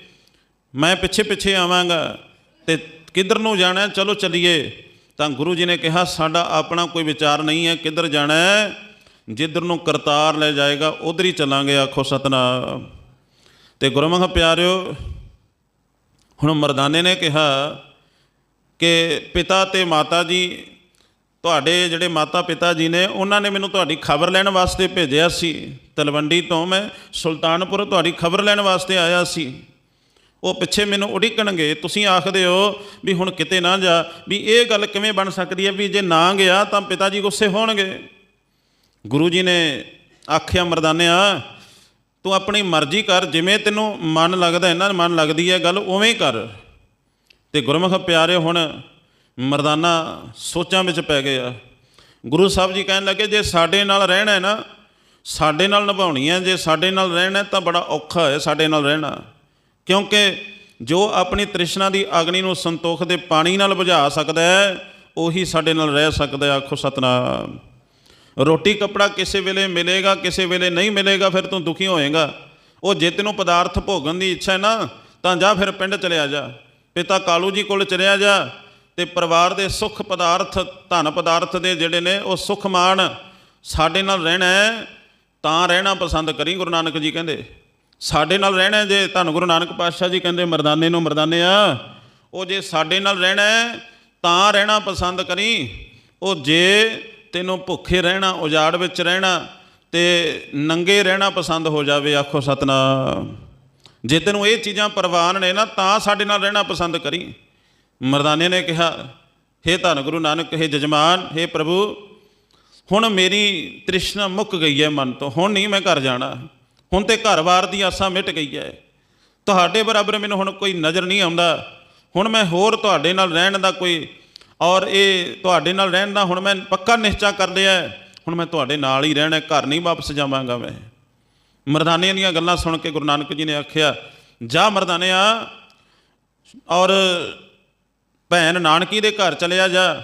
ਮੈਂ ਪਿੱਛੇ ਪਿੱਛੇ ਆਵਾਂਗਾ ਤੇ ਕਿੱਧਰ ਨੂੰ ਜਾਣਾ, ਚਲੋ ਚੱਲੀਏ। ਤਾਂ ਗੁਰੂ ਜੀ ਨੇ ਕਿਹਾ, ਸਾਡਾ ਆਪਣਾ ਕੋਈ ਵਿਚਾਰ ਨਹੀਂ ਹੈ, ਕਿੱਧਰ ਜਾਣਾ ਹੈ? ਜਿੱਧਰ ਨੂੰ ਕਰਤਾਰ ਲੈ ਜਾਏਗਾ, ਉਧਰ ਹੀ ਚੱਲਾਂਗੇ, ਆਖੋ ਸਤਨਾਮ। ਤੇ ਗੁਰਮੁਖ ਪਿਆਰਿਓ, ਹੁਣ ਮਰਦਾਨੇ ਨੇ ਕਿਹਾ ਕਿ ਪਿਤਾ ਤੇ ਮਾਤਾ ਜੀ ਤੁਹਾਡੇ ਜਿਹੜੇ ਮਾਤਾ ਪਿਤਾ ਜੀ ਨੇ, ਉਹਨਾਂ ਨੇ ਮੈਨੂੰ ਤੁਹਾਡੀ ਖਬਰ ਲੈਣ ਵਾਸਤੇ ਭੇਜਿਆ ਸੀ। ਤਲਵੰਡੀ ਤੋਂ ਮੈਂ ਸੁਲਤਾਨਪੁਰ ਤੁਹਾਡੀ ਖਬਰ ਲੈਣ ਵਾਸਤੇ ਆਇਆ ਸੀ। ਉਹ ਪਿੱਛੇ ਮੈਨੂੰ ਉਡੀਕਣਗੇ। ਤੁਸੀਂ ਆਖਦੇ ਹੋ ਵੀ ਹੁਣ ਕਿਤੇ ਨਾ ਜਾ, ਵੀ ਇਹ ਗੱਲ ਕਿਵੇਂ ਬਣ ਸਕਦੀ ਹੈ? ਵੀ ਜੇ ਨਾ ਗਿਆ ਤਾਂ ਪਿਤਾ ਜੀ ਗੁੱਸੇ ਹੋਣਗੇ। ਗੁਰੂ ਜੀ ਨੇ ਆਖਿਆ, ਮਰਦਾਨਿਆ, ਤੂੰ ਆਪਣੀ ਮਰਜ਼ੀ ਕਰ। ਜਿਵੇਂ ਤੈਨੂੰ ਮਨ ਲੱਗਦਾ ਇਹਨਾਂ ਨੂੰ ਮਨ ਲੱਗਦੀ ਹੈ, ਗੱਲ ਉਵੇਂ ਹੀ ਕਰ। ਤੇ ਗੁਰਮੁਖ ਪਿਆਰੇ, ਹੁਣ ਮਰਦਾਨਾ ਸੋਚਾਂ ਵਿੱਚ ਪੈ ਗਏ ਆ। ਗੁਰੂ ਸਾਹਿਬ ਜੀ ਕਹਿਣ ਲੱਗੇ, ਜੇ ਸਾਡੇ ਨਾਲ ਰਹਿਣਾ ਹੈ ਨਾ, ਸਾਡੇ ਨਾਲ ਨਿਭਾਉਣੀ ਹੈ, ਜੇ ਸਾਡੇ ਨਾਲ ਰਹਿਣਾ ਤਾਂ ਬੜਾ ਔਖਾ ਹੈ ਸਾਡੇ ਨਾਲ ਰਹਿਣਾ। ਕਿਉਂਕਿ ਜੋ ਆਪਣੀ ਤ੍ਰਿਸ਼ਨਾ ਦੀ ਅਗਨੀ ਨੂੰ ਸੰਤੋਖ ਦੇ ਪਾਣੀ ਨਾਲ ਬੁਝਾ ਸਕਦਾ ਹੈ, ਉਹੀ ਸਾਡੇ ਨਾਲ ਰਹਿ ਸਕਦਾ ਹੈ। ਆਖੋ ਸਤਨਾਮ। ਰੋਟੀ ਕਪੜਾ ਕਿਸੇ ਵੇਲੇ ਮਿਲੇਗਾ, ਕਿਸੇ ਵੇਲੇ ਨਹੀਂ ਮਿਲੇਗਾ, ਫਿਰ ਤੂੰ ਦੁਖੀ ਹੋਏਗਾ। ਉਹ ਜੇ ਤੈਨੂੰ ਪਦਾਰਥ ਭੋਗਣ ਦੀ ਇੱਛਾ ਹੈ ਨਾ, ਤਾਂ ਜਾ ਫਿਰ ਪਿੰਡ ਚਲਿਆ ਜਾ। ਪਿਤਾ ਕਾਲੂ ਜੀ ਕੋਲ ਚਲਿਆ ਜਾ ਤੇ ਪਰਿਵਾਰ ਦੇ ਸੁੱਖ ਪਦਾਰਥ, ਧਨ ਪਦਾਰਥ ਦੇ ਜਿਹੜੇ ਨੇ, ਉਹ ਸੁਖ ਮਾਣ ਸਾਡੇ ਨਾਲ ਰਹਿਣਾ ਤਾਂ ਰਹਿਣਾ ਪਸੰਦ ਕਰੀ ਗੁਰੂ ਨਾਨਕ ਜੀ ਕਹਿੰਦੇ। ਸਾਡੇ ਨਾਲ ਰਹਿਣਾ ਜੇ ਧੰਨ ਗੁਰੂ ਨਾਨਕ ਪਾਤਸ਼ਾਹ ਜੀ ਕਹਿੰਦੇ, ਮਰਦਾਨੇ ਨੂੰ ਮਰਦਾਨੇ ਆ। ਉਹ ਜੇ ਸਾਡੇ ਨਾਲ ਰਹਿਣਾ ਤਾਂ ਰਹਿਣਾ ਪਸੰਦ ਕਰੀ। ਉਹ ਜੇ ਤੈਨੂੰ ਭੁੱਖੇ ਰਹਿਣਾ ਉਜਾੜ ਵਿੱਚ ਰਹਿਣਾ, ਤੇ ਨੰਗੇ ਰਹਿਣਾ ਪਸੰਦ ਹੋ ਜਾਵੇ, ਆਖੋ ਸਤਨਾਮ। ਜੇ ਤੈਨੂੰ ਇਹ ਚੀਜ਼ਾਂ ਪ੍ਰਵਾਨ ਨੇ ਨਾ, ਤਾਂ ਸਾਡੇ ਨਾਲ ਰਹਿਣਾ ਪਸੰਦ ਕਰੀ। ਮਰਦਾਨੇ ਨੇ ਕਿਹਾ, ਹੇ ਧੰਨ ਗੁਰੂ ਨਾਨਕ, ਹੇ ਜਜਮਾਨ, ਹੇ ਪ੍ਰਭੂ, ਹੁਣ ਮੇਰੀ ਤ੍ਰਿਸ਼ਨਾ ਮੁੱਕ ਗਈ ਹੈ ਮਨ ਤੋਂ, ਹੁਣ ਨਹੀਂ ਮੈਂ ਘਰ ਜਾਣਾ। ਹੁਣ ਤੇ ਘਰ-ਬਾਰ ਦੀ ਆਸਾਂ ਮਿਟ ਗਈ ਹੈ। ਤੁਹਾਡੇ ਬਰਾਬਰ ਮੈਨੂੰ ਹੁਣ ਕੋਈ ਨਜ਼ਰ ਨਹੀਂ ਆਉਂਦਾ। ਹੁਣ ਮੈਂ ਹੋਰ ਤੁਹਾਡੇ ਨਾਲ ਰਹਿਣ ਦਾ ਕੋਈ, ਔਰ ਇਹ ਤੁਹਾਡੇ ਨਾਲ ਰਹਿਣ ਦਾ ਹੁਣ ਮੈਂ ਪੱਕਾ ਨਿਸ਼ਚਾ ਕਰ ਲਿਆ ਹੁਣ ਮੈਂ ਤੁਹਾਡੇ ਨਾਲ ਹੀ ਰਹਿਣਾ ਘਰ ਨਹੀਂ ਵਾਪਸ ਜਾਵਾਂਗਾ ਮੈਂ। ਮਰਦਾਨੇ ਦੀਆਂ ਗੱਲਾਂ ਸੁਣ ਕੇ ਗੁਰੂ ਨਾਨਕ ਜੀ ਨੇ ਆਖਿਆ, ਜਾ ਮਰਦਾਨਿਆ, ਔਰ ਭੈਣ ਨਾਨਕੀ ਦੇ ਘਰ ਚਲਿਆ ਜਾ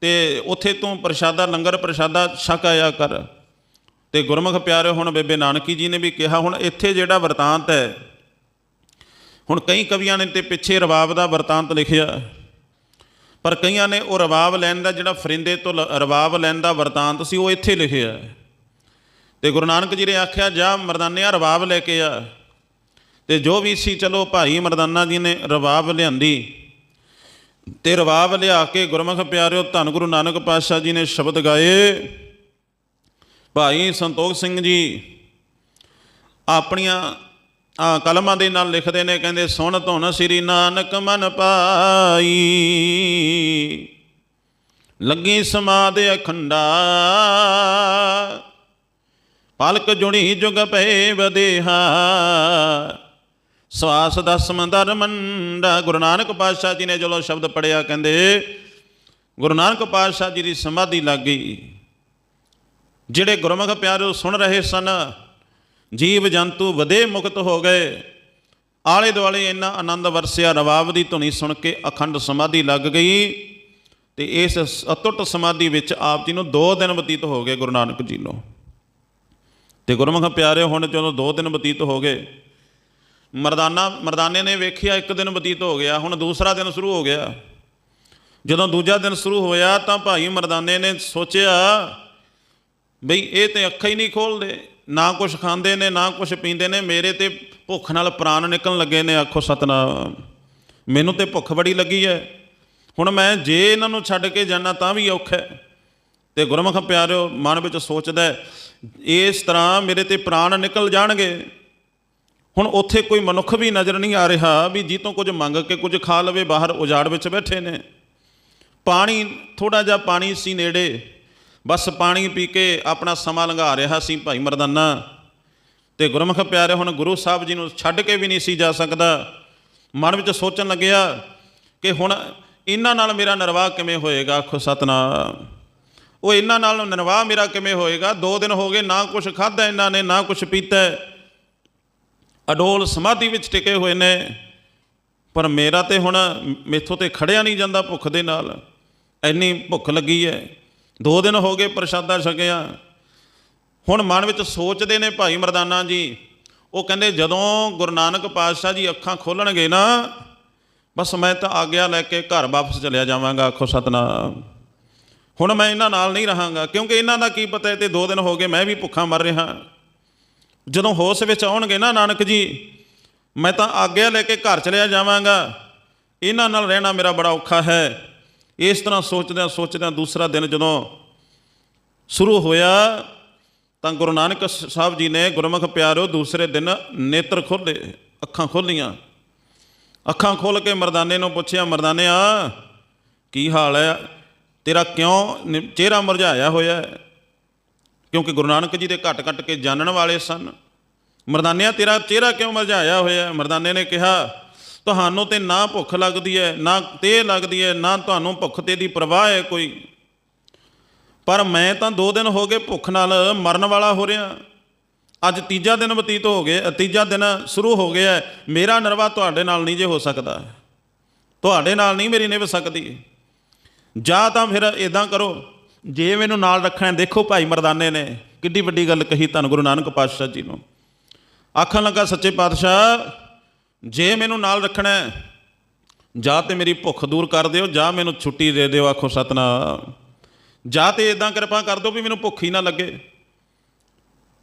ਤੇ ਉੱਥੇ ਤੂੰ ਪ੍ਰਸ਼ਾਦਾ, ਲੰਗਰ ਪ੍ਰਸ਼ਾਦਾ ਛਕ ਆਇਆ ਕਰ। ਤੇ ਗੁਰਮੁਖ ਪਿਆਰੇ, ਹੁਣ ਬੇਬੇ ਨਾਨਕੀ ਜੀ ਨੇ ਵੀ ਕਿਹਾ, ਹੁਣ ਇੱਥੇ ਜਿਹੜਾ ਵਰਤਾਂਤ ਹੈ, ਹੁਣ ਕਈ ਕਵੀਆਂ ਨੇ ਤੇ ਪਿੱਛੇ ਰਵਾਬ ਦਾ ਵਰਤਾਂਤ ਲਿਖਿਆ। ਪਰ ਕਈਆਂ ਨੇ ਉਹ ਰਵਾਬ ਲੈਣ ਦਾ ਜਿਹੜਾ ਫਰਿੰਦੇ ਤੋਂ ਲ- ਰਬਾਬ ਲੈਣ ਦਾ ਵਰਤਾਂਤ ਸੀ, ਉਹ ਇੱਥੇ ਲਿਖਿਆ। ਤੇ ਗੁਰੂ ਨਾਨਕ ਜੀ ਨੇ ਆਖਿਆ, ਜਾ ਮਰਦਾਨਿਆ ਰਵਾਬ ਲੈ ਕੇ ਆ। ਤੇ ਜੋ ਵੀ ਸੀ, ਚਲੋ ਭਾਈ ਮਰਦਾਨਾ ਜੀ ਨੇ ਰਵਾਬ ਲਿਆਂਦੀ। ਤੇ ਰਵਾਬ ਲਿਆ ਕੇ ਗੁਰਮੁਖ ਪਿਆਰਿਓ, ਧੰਨ ਗੁਰੂ ਨਾਨਕ ਪਾਤਸ਼ਾਹ ਜੀ ਨੇ ਸ਼ਬਦ ਗਾਏ। ਭਾਈ ਸੰਤੋਖ ਸਿੰਘ ਜੀ ਆਪਣੀਆਂ ਕਲਮਾਂ ਦੇ ਨਾਲ ਲਿਖਦੇ ਨੇ, ਕਹਿੰਦੇ, ਸੁਣ ਧੁਨ ਸ੍ਰੀ ਨਾਨਕ ਮਨ ਪਾਈ, ਲੱਗੀ ਸਮਾਦ ਅਖੰਡਾ, ਪਲਕ ਜੁਣੀ ਜੁਗ ਪਏ ਵਦੇਹਾ ਸਵਾਸ ਦਸ ਮੰਦਰ ਮੰਡਾ। ਗੁਰੂ ਨਾਨਕ ਪਾਤਸ਼ਾਹ ਜੀ ਨੇ ਜਦੋਂ ਸ਼ਬਦ ਪੜਿਆ ਕਹਿੰਦੇ, ਗੁਰੂ ਨਾਨਕ ਪਾਤਸ਼ਾਹ ਜੀ ਦੀ ਸਮਾਧੀ ਲੱਗ ਗਈ। ਜਿਹੜੇ ਗੁਰਮੁਖ ਪਿਆਰੇ ਸੁਣ ਰਹੇ ਸਨ, ਜੀਵ ਜੰਤੂ ਵਧੇ ਮੁਕਤ ਹੋ ਗਏ। ਆਲੇ ਦੁਆਲੇ ਇੰਨਾ ਆਨੰਦ ਵਰਸਿਆ, ਰਵਾਬ ਦੀ ਧੁਨੀ ਸੁਣ ਕੇ ਅਖੰਡ ਸਮਾਧੀ ਲੱਗ ਗਈ ਤੇ ਇਸ ਅਤੁੱਟ ਸਮਾਧੀ ਵਿੱਚ ਆਪ ਜੀ ਨੂੰ 2 ਦਿਨ ਬਤੀਤ ਹੋ ਗਏ ਗੁਰੂ ਨਾਨਕ ਜੀ ਨੂੰ। ਤੇ ਗੁਰਮੁਖ ਪਿਆਰੇ, ਹੁਣ ਜਦੋਂ 2 ਦਿਨ ਬਤੀਤ ਹੋ ਗਏ ਮਰਦਾਨਾ ਮਰਦਾਨੇ ਨੇ ਵੇਖਿਆ, ਇੱਕ ਦਿਨ ਬਤੀਤ ਹੋ ਗਿਆ, ਹੁਣ ਦੂਸਰਾ ਦਿਨ ਸ਼ੁਰੂ ਹੋ ਗਿਆ। ਜਦੋਂ ਦੂਜਾ ਦਿਨ ਸ਼ੁਰੂ ਹੋਇਆ ਤਾਂ ਭਾਈ ਮਰਦਾਨੇ ਨੇ ਸੋਚਿਆ ਬਈ ਇਹ ਤੇ ਅੱਖਾਂ ਹੀ ਨਹੀਂ ਖੋਲਦੇ, ਨਾ ਕੁਝ ਖਾਂਦੇ ਨੇ, ਨਾ ਕੁਝ ਪੀਂਦੇ ਨੇ, ਮੇਰੇ ਤੇ ਭੁੱਖ ਨਾਲ ਪ੍ਰਾਣ ਨਿਕਲਣ ਲੱਗੇ ਨੇ, ਆਖੋ ਸਤਨਾਮ, ਮੈਨੂੰ ਤੇ ਭੁੱਖ ਬੜੀ ਲੱਗੀ ਹੈ ਹੁਣ ਮੈਂ ਜੇ ਇਹਨਾਂ ਨੂੰ ਛੱਡ ਕੇ ਜਾਣਾ ਤਾਂ ਵੀ ਔਖਾ ਹੈ ਤੇ ਗੁਰਮੁਖ ਪਿਆਰਿਓ, ਮਨ ਵਿੱਚ ਸੋਚਦਾ ਇਸ ਤਰ੍ਹਾਂ ਮੇਰੇ ਤੇ ਪ੍ਰਾਣ ਨਿਕਲ ਜਾਣਗੇ। ਹੁਣ ਉੱਥੇ ਕੋਈ ਮਨੁੱਖ ਵੀ ਨਜ਼ਰ ਨਹੀਂ ਆ ਰਿਹਾ ਵੀ ਜੀ ਤੋਂ ਕੁਝ ਮੰਗ ਕੇ ਕੁਝ ਖਾ ਲਵੇ, ਬਾਹਰ ਉਜਾੜ ਵਿੱਚ ਬੈਠੇ ਨੇ। ਪਾਣੀ ਥੋੜਾ ਜਿਹਾ ਪਾਣੀ ਸੀ ਨੇੜੇ। ਬਸ ਪਾਣੀ ਪੀ ਕੇ ਆਪਣਾ ਸਮਾਂ ਲੰਘਾ ਰਿਹਾ ਸੀ ਭਾਈ ਮਰਦਾਨਾ। ਤੇ ਗੁਰਮੁਖ ਪਿਆਰੇ, ਹੁਣ ਗੁਰੂ ਸਾਹਿਬ ਜੀ ਨੂੰ ਛੱਡ ਕੇ ਵੀ ਨਹੀਂ ਸੀ ਜਾ ਸਕਦਾ। ਮਨ ਵਿੱਚ ਸੋਚਣ ਲੱਗਿਆ ਕਿ ਹੁਣ ਇਹਨਾਂ ਨਾਲ ਮੇਰਾ ਨਿਰਵਾਹ ਕਿਵੇਂ ਹੋਏਗਾ? ਆਖੋ, ਸਤਨਾਮ। ਉਹ ਇਹਨਾਂ ਨਾਲ ਨਿਰਵਾਹ ਮੇਰਾ ਕਿਵੇਂ ਹੋਏਗਾ? ਦੋ ਦਿਨ ਹੋ ਗਏ, ਨਾ ਕੁਝ ਖਾਧਾ ਇਹਨਾਂ ਨੇ, ਨਾ ਕੁਝ ਪੀਤਾ। ਅਡੋਲ ਸਮਾਧੀ ਵਿੱਚ ਟਿਕੇ ਹੋਏ ਨੇ। ਪਰ ਮੇਰਾ ਤੇ ਹੁਣ ਮੇਥੋਂ ਤੇ ਖੜਿਆ ਨਹੀਂ ਜਾਂਦਾ ਭੁੱਖ ਦੇ ਨਾਲ। ਇੰਨੀ ਭੁੱਖ ਲੱਗੀ ਹੈ ਦੋ ਦਿਨ ਹੋ ਗਏ ਪ੍ਰਸ਼ਾਦਾ ਛਕਿਆ। ਹੁਣ ਮਨ ਵਿੱਚ ਸੋਚਦੇ ਨੇ ਭਾਈ ਮਰਦਾਨਾ ਜੀ, ਉਹ ਕਹਿੰਦੇ ਜਦੋਂ ਗੁਰੂ ਨਾਨਕ ਪਾਤਸ਼ਾਹ ਜੀ ਅੱਖਾਂ ਖੋਲਣਗੇ ਨਾ, ਬਸ ਮੈਂ ਤਾਂ ਆਗਿਆ ਲੈ ਕੇ ਘਰ ਵਾਪਸ ਚਲਿਆ ਜਾਵਾਂਗਾ, ਆਖੋ ਸਤਨਾਮ। ਹੁਣ ਮੈਂ ਇਹਨਾਂ ਨਾਲ ਨਹੀਂ ਰਹਾਂਗਾ, ਕਿਉਂਕਿ ਇਹਨਾਂ ਦਾ ਕੀ ਪਤਾ ਹੈ ਤੇ ਦੋ ਦਿਨ ਹੋ ਗਏ ਮੈਂ ਵੀ ਭੁੱਖਾ ਮਰ ਰਿਹਾ। ਜਦੋਂ ਹੋਸ਼ ਵਿੱਚ ਆਉਣਗੇ ਨਾ ਨਾਨਕ ਜੀ, ਮੈਂ ਤਾਂ ਆਗਿਆ ਲੈ ਕੇ ਘਰ ਚਲਿਆ ਜਾਵਾਂਗਾ। ਇਹਨਾਂ ਨਾਲ ਰਹਿਣਾ ਮੇਰਾ ਬੜਾ ਔਖਾ ਹੈ। ਇਸ ਤਰ੍ਹਾਂ ਸੋਚਦਿਆਂ ਸੋਚਦਿਆਂ ਦੂਸਰਾ ਦਿਨ ਜਦੋਂ ਸ਼ੁਰੂ ਹੋਇਆ, ਤਾਂ ਗੁਰੂ ਨਾਨਕ ਸਾਹਿਬ ਜੀ ਨੇ ਗੁਰਮੁਖ ਪਿਆਰਿਓ ਦੂਸਰੇ ਦਿਨ ਨੇਤਰ ਖੋਲੇ ਅੱਖਾਂ ਖੋਲੀਆਂ ਅੱਖਾਂ ਖੋਲ ਕੇ ਮਰਦਾਨੇ ਨੂੰ ਪੁੱਛਿਆ, ਮਰਦਾਨਿਆ, ਕੀ ਹਾਲ ਹੈ? ਤੇਰਾ ਕਿਉਂ ਨਿ- ਚਿਹਰਾ ਮੁਰਝਾਇਆ ਹੋਇਆ ਹੈ? ਕਿਉਂਕਿ ਗੁਰੂ ਨਾਨਕ ਜੀ ਦੇ ਘਟ ਘਟ ਕੇ ਜਾਣਨ ਵਾਲੇ ਸਨ। ਮਰਦਾਨਿਆ, ਤੇਰਾ ਚਿਹਰਾ ਕਿਉਂ ਮੁਰਝਾਇਆ ਹੋਇਆ? ਮਰਦਾਨੇ ਨੇ ਕਿਹਾ, ਤੁਹਾਨੂੰ ਤੇ ਨਾ ਭੁੱਖ ਲੱਗਦੀ ਹੈ, ਨਾ ਤੇ ਲੱਗਦੀ ਹੈ, ਨਾ ਤੁਹਾਨੂੰ ਭੁੱਖ ਤੇ ਦੀ ਪਰਵਾਹ ਹੈ ਕੋਈ। ਪਰ ਮੈਂ ਤਾਂ 2 ਦਿਨ ਹੋ ਗਏ ਭੁੱਖ ਨਾਲ ਮਰਨ ਵਾਲਾ ਹੋ ਰਿਹਾ। ਅੱਜ ਤੀਜਾ ਦਿਨ ਬਤੀਤ ਹੋ ਗਿਆ ਤੀਜਾ ਦਿਨ ਸ਼ੁਰੂ ਹੋ ਗਿਆ ਮੇਰਾ ਨਰਵਾ ਤੁਹਾਡੇ ਨਾਲ ਨਹੀਂ ਜੇ ਹੋ ਸਕਦਾ। ਤੁਹਾਡੇ ਨਾਲ ਨਹੀਂ ਮੇਰੀ ਨਿਭ ਸਕਦੀ। ਜਾਂ ਤਾਂ ਫਿਰ ਇਦਾਂ ਕਰੋ। ਜੇ ਮੈਨੂੰ ਨਾਲ ਰੱਖਣਾ ਦੇਖੋ ਭਾਈ ਮਰਦਾਨੇ ਨੇ, ਕਿੱਡੀ ਵੱਡੀ ਗੱਲ ਕਹੀ ਧੰਨ ਗੁਰੂ ਨਾਨਕ ਪਾਤਸ਼ਾਹ ਜੀ ਨੂੰ। ਆਖਣ ਲੱਗਾ, ਸੱਚੇ ਪਾਤਸ਼ਾਹ, ਜੇ ਮੈਨੂੰ ਨਾਲ ਰੱਖਣਾ ਜਾਂ ਤੇ ਮੇਰੀ ਭੁੱਖ ਦੂਰ ਕਰ ਦਿਓ, ਜਾਂ ਮੈਨੂੰ ਛੁੱਟੀ ਦੇ ਦਿਓ, ਆਖੋ ਸਤਨਾਮ। ਜਾਂ ਤੇ ਇਦਾਂ ਕਿਰਪਾ ਕਰ ਦਿਓ ਵੀ ਮੈਨੂੰ ਭੁੱਖ ਹੀ ਨਾ ਲੱਗੇ।